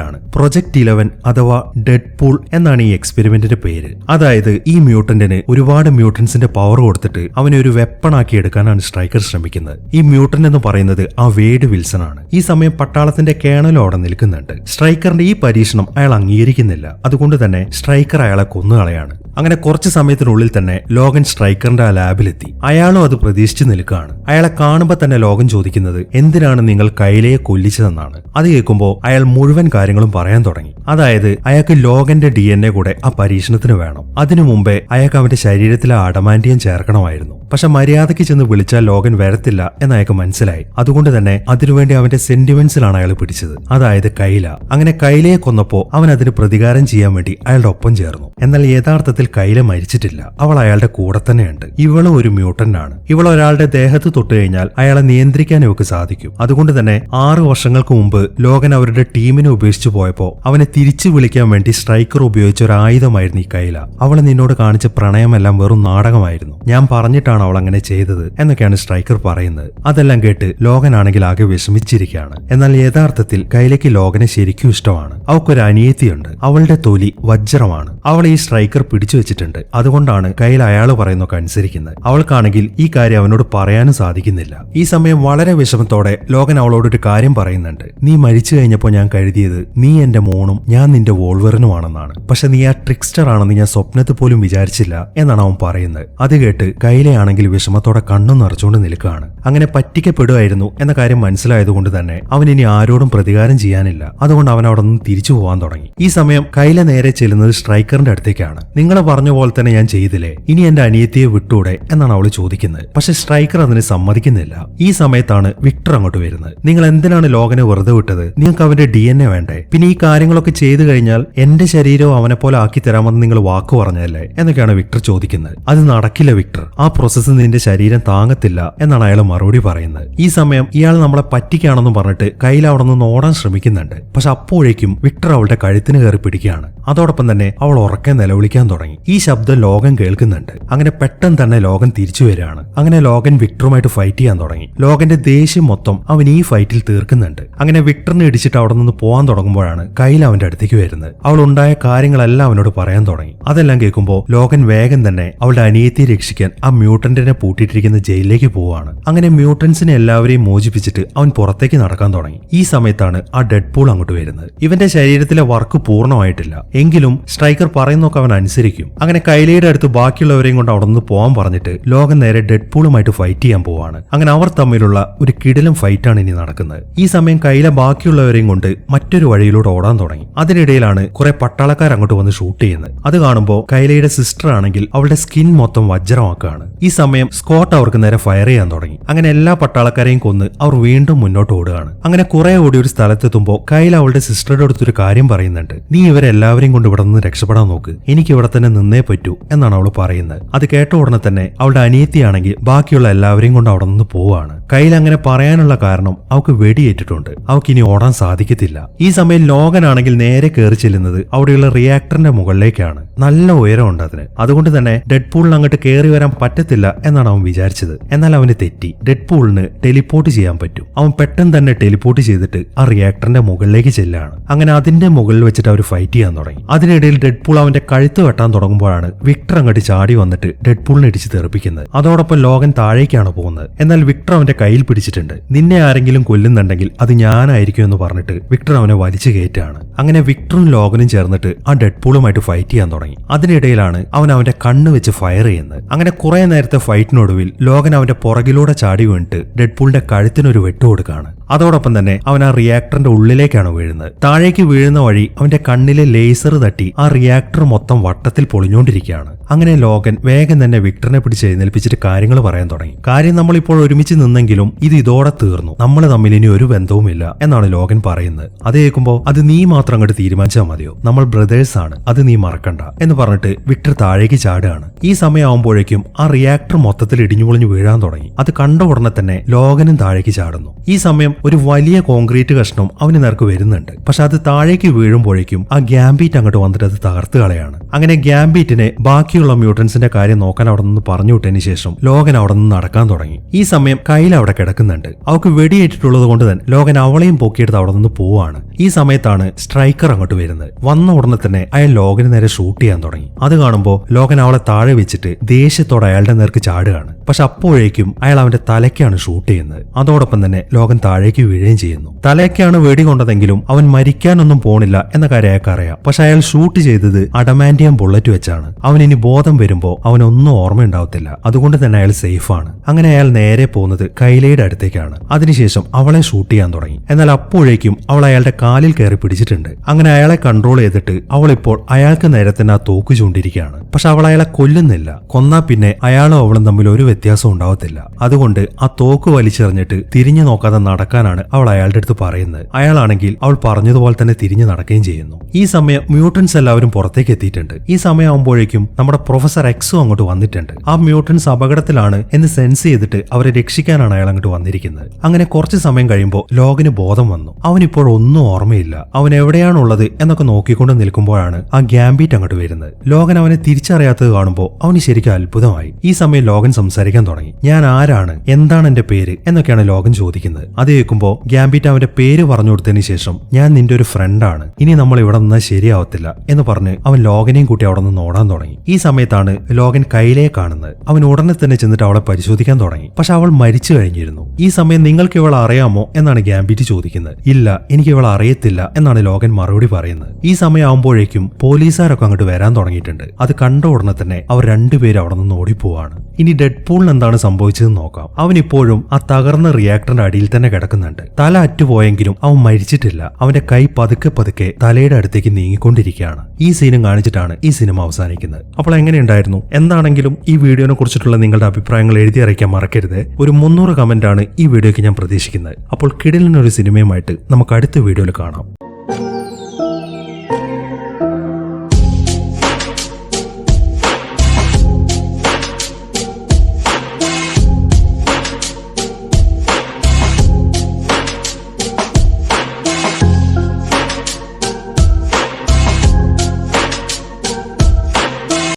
പരീക്ഷണത്തിലാണ് പ്രൊജക്ട് ഇലവൻ അഥവാ ഡെഡ് പൂൾ എന്നാണ് ഈ എക്സ്പെരിമെന്റിന്റെ പേര്. അതായത് ഈ മ്യൂട്ടന്റിന് ഒരുപാട് മ്യൂട്ടൻസിന്റെ പവർ കൊടുത്തിട്ട് അവനെ ഒരു വെപ്പൺ ആക്കി എടുക്കാനാണ് സ്ട്രൈക്കർ ശ്രമിക്കുന്നത്. ഈ മ്യൂട്ടൻ എന്ന് പറയുന്നത് ആ വേഡ് വിൽസൺ ആണ് ഈ സമയം പട്ടാളത്തിന്റെ കേണൽ അവിടെ നിൽക്കുന്നുണ്ട്. സ്ട്രൈക്കറിന്റെ ഈ പരീക്ഷണം അയാൾ അംഗീകരിക്കുന്നില്ല. അതുകൊണ്ട് തന്നെ സ്ട്രൈക്കർ അയാളെ കൊന്നുകളയാണ് അങ്ങനെ കുറച്ച് സമയത്തിനുള്ളിൽ തന്നെ ലോകൻ സ്ട്രൈക്കറിന്റെ ആ ലാബിലെത്തി അയാളും അത് പ്രതീക്ഷിച്ചു നിൽക്കുകയാണ്. അയാളെ കാണുമ്പോൾ തന്നെ ലോകൻ ചോദിക്കുന്നത് എന്തിനാണ് നിങ്ങൾ കൈലയെ കൊല്ലിച്ചതെന്നാണ്? അത് കേൾക്കുമ്പോൾ അയാൾ മുഴുവൻ കാര്യങ്ങളും പറയാൻ തുടങ്ങി. അതായത് അയാൾക്ക് ലോകന്റെ ഡി എൻ എ കൂടെ ആ പരീക്ഷണത്തിന് വേണം. അതിനു മുമ്പേ അയാൾക്ക് അവന്റെ ശരീരത്തിലെ അടമാൻഡിയം ചേർക്കണമായിരുന്നു. പക്ഷെ മര്യാദയ്ക്ക് ചെന്ന് വിളിച്ചാൽ ലോകൻ വരത്തില്ല എന്ന് അയാൾക്ക് മനസ്സിലായി. അതുകൊണ്ട് തന്നെ അതിനുവേണ്ടി അവന്റെ സെന്റിമെന്റ്സിലാണ് അയാൾ പിടിച്ചത്. അതായത് കൈല. അങ്ങനെ കൈലയെ കൊന്നപ്പോ അവൻ അതിന് പ്രതികാരം ചെയ്യാൻ വേണ്ടി അയാളുടെ ഒപ്പം ചേർന്നു. എന്നാൽ യഥാർത്ഥത്തിൽ കൈല മരിച്ചിട്ടില്ല. അവൾ അയാളുടെ കൂടെ തന്നെയുണ്ട്. ഇവളും ഒരു മ്യൂട്ടന്റ് ആണ്. ഇവൾ ഒരാളുടെ ദേഹത്ത് തൊട്ട് കഴിഞ്ഞാൽ അയാളെ നിയന്ത്രിക്കാൻ ഇവക്ക് സാധിക്കും. അതുകൊണ്ട് തന്നെ ആറു വർഷങ്ങൾക്ക് മുമ്പ് ലോകൻ അവരുടെ ടീമിനെ ഉപേക്ഷിച്ചു പോയപ്പോ അവനെ തിരിച്ചു വിളിക്കാൻ വേണ്ടി സ്ട്രൈക്കർ ഉപയോഗിച്ച ഒരു ആയുധമായിരുന്നു ഈ കൈല അവളെ നിന്നോട് കാണിച്ച പ്രണയമെല്ലാം വെറും നാടകമായിരുന്നു. ഞാൻ പറഞ്ഞിട്ടാണ് അവൾ അങ്ങനെ ചെയ്തത് എന്നൊക്കെയാണ് സ്ട്രൈക്കർ പറയുന്നത്. അതെല്ലാം കേട്ട് ലോകനാണെങ്കിൽ ആകെ വിഷമിച്ചിരിക്കുകയാണ്. എന്നാൽ യഥാർത്ഥത്തിൽ കൈലയ്ക്ക് ലോകനെ ശരിക്കും ഇഷ്ടമാണ്. അവൾക്കൊരു അനിയത്തിയുണ്ട്. അവളുടെ തൊലി വജ്രമാണ്. അവൾ ഈ സ്ട്രൈക്കർ പിടിച്ചു വെച്ചിട്ടുണ്ട്. അതുകൊണ്ടാണ് കയ്യിൽ അയാൾ പറയുന്നൊക്കെ അനുസരിക്കുന്നത്. അവൾക്കാണെങ്കിൽ ഈ കാര്യം അവനോട് പറയാനും സാധിക്കുന്നില്ല. ഈ സമയം വളരെ വിഷമത്തോടെ ലോകൻ അവളോടൊരു കാര്യം പറയുന്നുണ്ട്. നീ മരിച്ചു കഴിഞ്ഞപ്പോൾ ഞാൻ കരുതിയത് നീ എന്റെ മോണും ഞാൻ നിന്റെ വോൾവറിനുമാണെന്നാണ്. പക്ഷെ നീ ആ ട്രിക്സ്റ്റർ ആണെന്ന് ഞാൻ സ്വപ്നത്തിൽ പോലും വിചാരിച്ചില്ല എന്നാണ് അവൻ പറയുന്നത്. അത് കേട്ട് കയ്യിലെയാണെങ്കിൽ വിഷമത്തോടെ കണ്ണു നിറച്ചുകൊണ്ട് നിൽക്കുകയാണ്. അങ്ങനെ പറ്റിക്കപ്പെടുമായിരുന്നു എന്ന കാര്യം മനസ്സിലായതുകൊണ്ട് തന്നെ അവൻ ഇനി ആരോടും പ്രതികാരം ചെയ്യാനില്ല. അതുകൊണ്ട് അവൻ അവിടെ നിന്ന് തിരിച്ചു പോകാൻ തുടങ്ങി. ഈ സമയം കയ്യിലെ നേരെ ചെല്ലുന്നത് സ്ട്രൈക്കറിന്റെ അടുത്തേക്കാണ്. നിങ്ങളെ പറഞ്ഞ പോലെ തന്നെ ഞാൻ ചെയ്തില്ലേ? ഇനി എന്റെ അനിയത്തിയെ വിട്ടൂടെ എന്നാണ് അവൾ ചോദിക്കുന്നത്. പക്ഷെ സ്ട്രൈക്കർ അതിന് സമ്മതിക്കുന്നില്ല. ഈ സമയത്താണ് വിക്ടർ അങ്ങോട്ട് വരുന്നത്. നിങ്ങൾ എന്തിനാണ് ലോകനെ വെറുതെ വിട്ടത്? നിങ്ങൾക്ക് അവന്റെ ഡി എൻ എ വേണ്ടേ? പിന്നെ ഈ കാര്യങ്ങളൊക്കെ ചെയ്തു കഴിഞ്ഞാൽ എന്റെ ശരീരവും അവനെ പോലെ ആക്കി തരാമെന്ന് നിങ്ങൾ വാക്ക് പറഞ്ഞല്ലേ എന്നൊക്കെയാണ് വിക്ടർ ചോദിക്കുന്നത്. അത് നടക്കില്ല വിക്ടർ. ആ പ്രോസസ്സ് നിന്റെ ശരീരം താങ്ങത്തില്ല എന്നാണ് അയാൾ മറുപടി പറയുന്നത്. ഈ സമയം ഇയാൾ നമ്മളെ പറ്റിക്കാണെന്ന് പറഞ്ഞിട്ട് കയ്യിൽ അവിടെ നിന്ന് ഓടാൻ ശ്രമിക്കുന്നുണ്ട്. പക്ഷെ അപ്പോഴേക്കും വിക്ടർ അവളുടെ കഴുത്തിന് കയറി പിടിക്കുകയാണ്. അതോടൊപ്പം തന്നെ അവൾ ഉറക്കെ നിലവിളിക്കാൻ തുടങ്ങി. ഈ ശബ്ദം ലോകം കേൾക്കുന്നുണ്ട്. അങ്ങനെ പെട്ടെന്ന് തന്നെ ലോകൻ തിരിച്ചു വരികയാണ്. അങ്ങനെ ലോകൻ വിക്ടറുമായിട്ട് ഫൈറ്റ് ചെയ്യാൻ തുടങ്ങി. ലോകന്റെ ദേഷ്യം മൊത്തം അവൻ ഈ ഫൈറ്റിൽ തീർക്കുന്നുണ്ട്. അങ്ങനെ വിക്ടറിനെ ഇടിച്ചിട്ട് അവിടെ നിന്ന് പോകാൻ തുടങ്ങുമ്പോഴാണ് കയ്യിൽ അവന്റെ അടുത്തേക്ക് വരുന്നത്. അവൾ ഉണ്ടായ കാര്യങ്ങളെല്ലാം അവനോട് പറയാൻ തുടങ്ങി. അതെല്ലാം കേൾക്കുമ്പോൾ ലോകൻ വേഗം തന്നെ അവളുടെ അനിയത്തിയെ രക്ഷിക്കാൻ ആ മ്യൂട്ടന്റിനെ പൂട്ടിയിട്ടിരിക്കുന്ന ജയിലിലേക്ക് പോവുകയാണ്. അങ്ങനെ മ്യൂട്ടൻസിനെ എല്ലാവരെയും മോചിപ്പിച്ചിട്ട് അവൻ പുറത്തേക്ക് നടക്കാൻ തുടങ്ങി. ഈ സമയത്താണ് ആ ഡെഡ് പൂൾ അങ്ങോട്ട് വരുന്നത്. ഇവന്റെ ശരീരത്തിലെ വർക്ക് പൂർണമായിട്ടില്ല. എങ്കിലും സ്ട്രൈക്കർ പറയുന്നൊക്കെ അവൻ അനുസരിക്കും. അങ്ങനെ കൈലയുടെ അടുത്ത് ബാക്കിയുള്ളവരെയും കൊണ്ട് അവിടെ നിന്ന് പോകാൻ പറഞ്ഞിട്ട് ലോകം നേരെ ഡെഡ് പൂളുമായിട്ട് ഫൈറ്റ് ചെയ്യാൻ പോവാണ്. അങ്ങനെ അവർ തമ്മിലുള്ള ഒരു കിടിലം ഫൈറ്റാണ് ഇനി നടക്കുന്നത്. ഈ സമയം കൈല ബാക്കിയുള്ളവരെയും കൊണ്ട് മറ്റൊരു വഴിയിലൂടെ ഓടാൻ തുടങ്ങി. അതിനിടയിലാണ് കുറെ പട്ടാളക്കാർ അങ്ങോട്ട് വന്ന് ഷൂട്ട് ചെയ്യുന്നത്. അത് കാണുമ്പോൾ കൈലയുടെ സിസ്റ്റർ ആണെങ്കിൽ അവളുടെ സ്കിൻ മൊത്തം വജ്രമാക്കുകയാണ്. ഈ സമയം സ്കോട്ട് അവർക്ക് നേരെ ഫയർ ചെയ്യാൻ തുടങ്ങി. അങ്ങനെ എല്ലാ പട്ടാളക്കാരെയും കൊന്ന് അവർ വീണ്ടും മുന്നോട്ട് ഓടുകയാണ്. അങ്ങനെ കുറെ ഓടി ഒരു സ്ഥലത്തെത്തുമ്പോൾ കൈൽ അവളുടെ സിസ്റ്ററുടെ അടുത്തൊരു കാര്യം പറയുന്നുണ്ട്. നീ ഇവരെല്ലാവരെയും കൊണ്ട് ഇവിടെ നിന്ന് രക്ഷപ്പെടാൻ നോക്ക്. എനിക്ക് ഇവിടെ തന്നെ നിന്നേ പറ്റൂ എന്നാണ് അവൾ പറയുന്നത്. അത് കേട്ട ഉടനെ തന്നെ അവളുടെ അനിയത്തിയാണെങ്കിൽ ബാക്കിയുള്ള എല്ലാവരെയും കൊണ്ട് അവിടെ നിന്ന് പോവാണ് കയ്യിൽ അങ്ങനെ പറയാനുള്ള കാരണം അവൾക്ക് വെടിയേറ്റിട്ടുണ്ട്. അവൾക്ക് ഇനി ഓടാൻ സാധിക്കത്തില്ല. ഈ സമയം ലോകനാണെങ്കിൽ നേരെ കയറി ചെല്ലുന്നത് അവിടെയുള്ള റിയാക്ടറിന്റെ മുകളിലേക്കാണ്. നല്ല ഉയരമുണ്ട് അതിന്. അതുകൊണ്ട് തന്നെ ഡെഡ് പൂളിന് അങ്ങോട്ട് കയറി വരാൻ പറ്റത്തില്ല എന്നാണ് അവൻ വിചാരിച്ചത്. എന്നാൽ അവന് തെറ്റി. ഡെഡ് പൂളിന് ടെലിപ്പോർട്ട് ചെയ്യാൻ പറ്റും. അവൻ പെട്ടെന്ന് തന്നെ ടെലിപ്പോർട്ട് ചെയ്തിട്ട് ആ റിയാക്ടറിന്റെ മുകളിലേക്ക് ചെല്ലാണ്. അങ്ങനെ അതിന്റെ മുകളിൽ വെച്ചിട്ട് അവർ ഫൈറ്റ് ചെയ്യാൻ തുടങ്ങി. അതിനിടയിൽ ഡെഡ് പൂൾ അവന്റെ കഴുത്ത് വെട്ടാൻ തുടങ്ങുമ്പോഴാണ് വിക്ടർ അങ്ങോട്ട് ചാടി വന്നിട്ട് ഡെഡ് പൂളിനെ ഇടിച്ച് തെറിപ്പിക്കുന്നത്. അതോടൊപ്പം ലോകൻ താഴേക്കാണ് പോകുന്നത്. എന്നാൽ വിക്ടർ അവന്റെ കയ്യിൽ പിടിച്ചിട്ടുണ്ട്. നിന്നെ ആരെങ്കിലും കൊല്ലുന്നുണ്ടെങ്കിൽ അത് ഞാനായിരിക്കും എന്ന് പറഞ്ഞിട്ട് വിക്ടർ അവനെ വലിച്ചു കയറ്റാണ്. അങ്ങനെ വിക്ടറും ലോഗനും ചേർന്നിട്ട് ആ ഡെഡ് പൂളുമായിട്ട് ഫൈറ്റ് ചെയ്യാൻ തുടങ്ങി. അതിനിടയിലാണ് അവൻ അവന്റെ കണ്ണ് വെച്ച് ഫയർ ചെയ്യുന്നത്. അങ്ങനെ കുറെ നേരത്തെ ഫൈറ്റിനൊടുവിൽ ലോകൻ അവന്റെ പുറകിലൂടെ ചാടി വീണിട്ട് ഡെഡ് പൂളിന്റെ കഴുത്തിനൊരു വെട്ട് കൊടുക്കുകയാണ് അതോടൊപ്പം തന്നെ അവൻ ആ റിയാക്ടറിന്റെ ഉള്ളിലേക്കാണ് വീഴുന്നത്. താഴേക്ക് വീഴുന്ന വഴി അവന്റെ കണ്ണിലെ ലേസർ തട്ടി ആ റിയാക്ടർ മൊത്തം വട്ടത്തിൽ പൊളിഞ്ഞുകൊണ്ടിരിക്കുകയാണ്. അങ്ങനെ ലോകൻ വേഗം തന്നെ വിക്ടറിനെ പിടിച്ച് എഴുന്നേൽപ്പിച്ചിട്ട് കാര്യങ്ങൾ പറയാൻ തുടങ്ങി. കാര്യം നമ്മൾ ഇപ്പോൾ ഒരുമിച്ച് നിന്നെങ്കിലും ഇത് ഇതോടെ തീർന്നു. നമ്മൾ തമ്മിൽ ഇനി ഒരു ബന്ധവുമില്ല എന്നാണ് ലോകൻ പറയുന്നത്. അത് കേൾക്കുമ്പോൾ അത് നീ മാത്രം അങ്ങോട്ട് തീരുമാനിച്ചാൽ മതിയോ? നമ്മൾ ബ്രദേഴ്സ് ആണ്. അത് നീ മറക്കണ്ട എന്ന് പറഞ്ഞിട്ട് വിക്ടർ താഴേക്ക് ചാടുകയാണ്. ഈ സമയമാകുമ്പോഴേക്കും ആ റിയാക്ടർ മൊത്തത്തിൽ ഇടിഞ്ഞു പൊളിഞ്ഞു വീഴാൻ തുടങ്ങി. അത് കണ്ട ഉടനെ തന്നെ ലോകനും താഴേക്ക് ചാടുന്നു. ഈ സമയം ഒരു വലിയ കോൺക്രീറ്റ് കഷ്ണം അവന് നേർക്ക് വരുന്നുണ്ട്. പക്ഷെ അത് താഴേക്ക് വീഴുമ്പോഴേക്കും ആ ഗ്യാംബീറ്റ് അങ്ങോട്ട് വന്നിട്ട് അത് തകർത്ത് കളയാണ്. അങ്ങനെ ഗ്യാംബീറ്റിനെ ബാക്കിയുള്ള മ്യൂട്ടൻസിന്റെ കാര്യം നോക്കാൻ അവിടെ നിന്ന് പറഞ്ഞു വിട്ടതിന് ശേഷം ലോകൻ അവിടെ നിന്ന് നടക്കാൻ തുടങ്ങി. ഈ സമയം കയ്യിൽ അവിടെ കിടക്കുന്നുണ്ട്. അവൾക്ക് വെടിയേറ്റിട്ടുള്ളത് കൊണ്ട് തന്നെ ലോകൻ അവളെയും പൊക്കിയെടുത്ത് അവിടെ നിന്ന് പോവാണ്. ഈ സമയത്താണ് സ്ട്രൈക്കർ അങ്ങോട്ട് വരുന്നത്. വന്ന ഉടനെ തന്നെ അയാൾ ലോകന് നേരെ ഷൂട്ട് ചെയ്യാൻ തുടങ്ങി. അത് കാണുമ്പോൾ ലോകൻ അവളെ താഴെ വെച്ചിട്ട് ദേഷ്യത്തോടെ അയാളുടെ നേർക്ക് ചാടുകയാണ്. പക്ഷെ അപ്പോഴേക്കും അയാൾ അവന്റെ തലയ്ക്കാണ് ഷൂട്ട് ചെയ്യുന്നത്. അതോടൊപ്പം തന്നെ ലോകൻ താഴേക്ക് വീഴുകയും ചെയ്യുന്നു. തലയ്ക്കാണ് വെടികൊണ്ടതെങ്കിലും അവൻ മരിക്കാനൊന്നും പോണില്ല എന്ന കാര്യം അയാൾക്ക് അറിയാം. പക്ഷെ അയാൾ ഷൂട്ട് ചെയ്തത് അഡമാൻഡിയം ബുള്ളറ്റ് വെച്ചാണ്. അവൻ ഇനി ബോധം വരുമ്പോ അവനൊന്നും ഓർമ്മയുണ്ടാവത്തില്ല. അതുകൊണ്ട് തന്നെ അയാൾ സേഫാണ്. അങ്ങനെ അയാൾ നേരെ പോകുന്നത് കൈലയുടെ അടുത്തേക്കാണ്. അതിനുശേഷം അവളെ ഷൂട്ട് ചെയ്യാൻ തുടങ്ങി. എന്നാൽ അപ്പോഴേക്കും അവൾ അയാളുടെ കാലിൽ കയറി പിടിച്ചിട്ടുണ്ട്. അങ്ങനെ അയാളെ കൺട്രോൾ ചെയ്തിട്ട് അവൾ ഇപ്പോൾ അയാൾക്ക് നേരെ തന്നെ ആ തോക്ക് ചൂണ്ടിരിക്കുകയാണ് പക്ഷെ അവൾ അയാളെ കൊല്ലുന്നില്ല. കൊന്നാ പിന്നെ അയാളും അവളും തമ്മിൽ ഒരു വ്യത്യാസം ഉണ്ടാവത്തില്ല. അതുകൊണ്ട് ആ തോക്ക് വലിച്ചെറിഞ്ഞിട്ട് തിരിഞ്ഞു നോക്കാതെ നടക്കാൻ നടക്കാനാണ് അവൾ അയാളുടെ അടുത്ത് പറയുന്നത്. അയാളാണെങ്കിൽ അവൾ പറഞ്ഞതുപോലെ തന്നെ തിരിഞ്ഞു നടക്കുകയും ചെയ്യുന്നു. ഈ സമയം മ്യൂട്ടൻസ് എല്ലാവരും പുറത്തേക്ക് എത്തിയിട്ടുണ്ട്. ഈ സമയമാകുമ്പോഴേക്കും നമ്മുടെ പ്രൊഫസർ എക്സും അങ്ങോട്ട് വന്നിട്ടുണ്ട്. ആ മ്യൂട്ടൻസ് അപകടത്തിലാണ് എന്ന് സെൻസ് ചെയ്തിട്ട് അവരെ രക്ഷിക്കാനാണ് അയാൾ അങ്ങോട്ട് വന്നിരിക്കുന്നത്. അങ്ങനെ കുറച്ച് സമയം കഴിയുമ്പോൾ ലോകിന് ബോധം വന്നു. അവൻ ഇപ്പോൾ ഒന്നും ഓർമ്മയില്ല. അവൻ എവിടെയാണുള്ളത് എന്നൊക്കെ നോക്കിക്കൊണ്ട് നിൽക്കുമ്പോഴാണ് ആ ഗ്യാമ്പീറ്റ് അങ്ങോട്ട് വരുന്നത്. ലോകൻ അവനെ തിരിച്ചറിയാത്തത് കാണുമ്പോൾ അവന് ശരിക്കും അത്ഭുതമായി. ഈ സമയം ലോകൻ സംസാരിക്കാൻ തുടങ്ങി. ഞാൻ ആരാണ്? എന്താണ് എന്റെ പേര്? എന്നൊക്കെയാണ് ലോകൻ ചോദിക്കുന്നത്. അത് കേൾക്കുമ്പോൾ ഗ്യാമ്പിറ്റ് അവന്റെ പേര് പറഞ്ഞു കൊടുത്തതിന് ശേഷം ഞാൻ നിന്റെ ഒരു ഫ്രണ്ടാണ് ഇനി നമ്മൾ ഇവിടെ നിന്നാൽ ശരിയാവത്തില്ല എന്ന് പറഞ്ഞ് അവൻ ലോകനെയും കൂട്ടി അവിടെ നിന്ന് ഓടാൻ തുടങ്ങി. ഈ സമയത്താണ് ലോകൻ കയ്യിലേ കാണുന്നത്. അവൻ ഉടനെ തന്നെ ചെന്നിട്ട് അവളെ പരിശോധിക്കാൻ തുടങ്ങി. പക്ഷെ അവൾ മരിച്ചു കഴിഞ്ഞിരുന്നു. ഈ സമയം നിങ്ങൾക്ക് ഇവൾ അറിയാമോ എന്നാണ് ഗ്യാമ്പിറ്റ് ചോദിക്കുന്നത്. ഇല്ല എനിക്ക് ഇവൾ അറിയത്തില്ല എന്നാണ് ലോകൻ മറുപടി പറയുന്നത്. ഈ സമയമാകുമ്പോഴേക്കും പോലീസുകാരൊക്കെ അങ്ങോട്ട് വരാൻ തുടങ്ങിയിട്ടുണ്ട്. അത് കണ്ട ഉടനെ തന്നെ അവർ രണ്ടുപേരും അവിടെ നിന്ന് ഓടിപ്പോവാണ്. ഇനി ഡെഡ് പൂളിന് എന്താണ് സംഭവിച്ചതെന്ന് നോക്കാം. അവൻ ഇപ്പോഴും ആ തകർന്ന റിയാക്ടറിന്റെ അടിയിൽ തന്നെ കിടക്കുന്നുണ്ട് തല അറ്റുപോയെങ്കിലും അവൻ മരിച്ചിട്ടില്ല. അവന്റെ കൈ പതുക്കെ പതുക്കെ തലയുടെ അടുത്തേക്ക് നീങ്ങിക്കൊണ്ടിരിക്കുകയാണ്. ഈ സീനും കാണിച്ചിട്ടാണ് ഈ സിനിമ അവസാനിക്കുന്നത്. അപ്പോൾ എങ്ങനെയുണ്ടായിരുന്നു? എന്താണെങ്കിലും ഈ വീഡിയോനെ കുറിച്ചിട്ടുള്ള നിങ്ങളുടെ അഭിപ്രായങ്ങൾ എഴുതി അറിയിക്കാൻ മറക്കരുത്. ഒരു മുന്നൂറ് കമന്റ് ആണ് ഈ വീഡിയോയ്ക്ക് ഞാൻ പ്രതീക്ഷിക്കുന്നത്. അപ്പോൾ കിടിലിനൊരു സിനിമയുമായിട്ട് നമുക്ക് അടുത്ത വീഡിയോയിൽ കാണാം.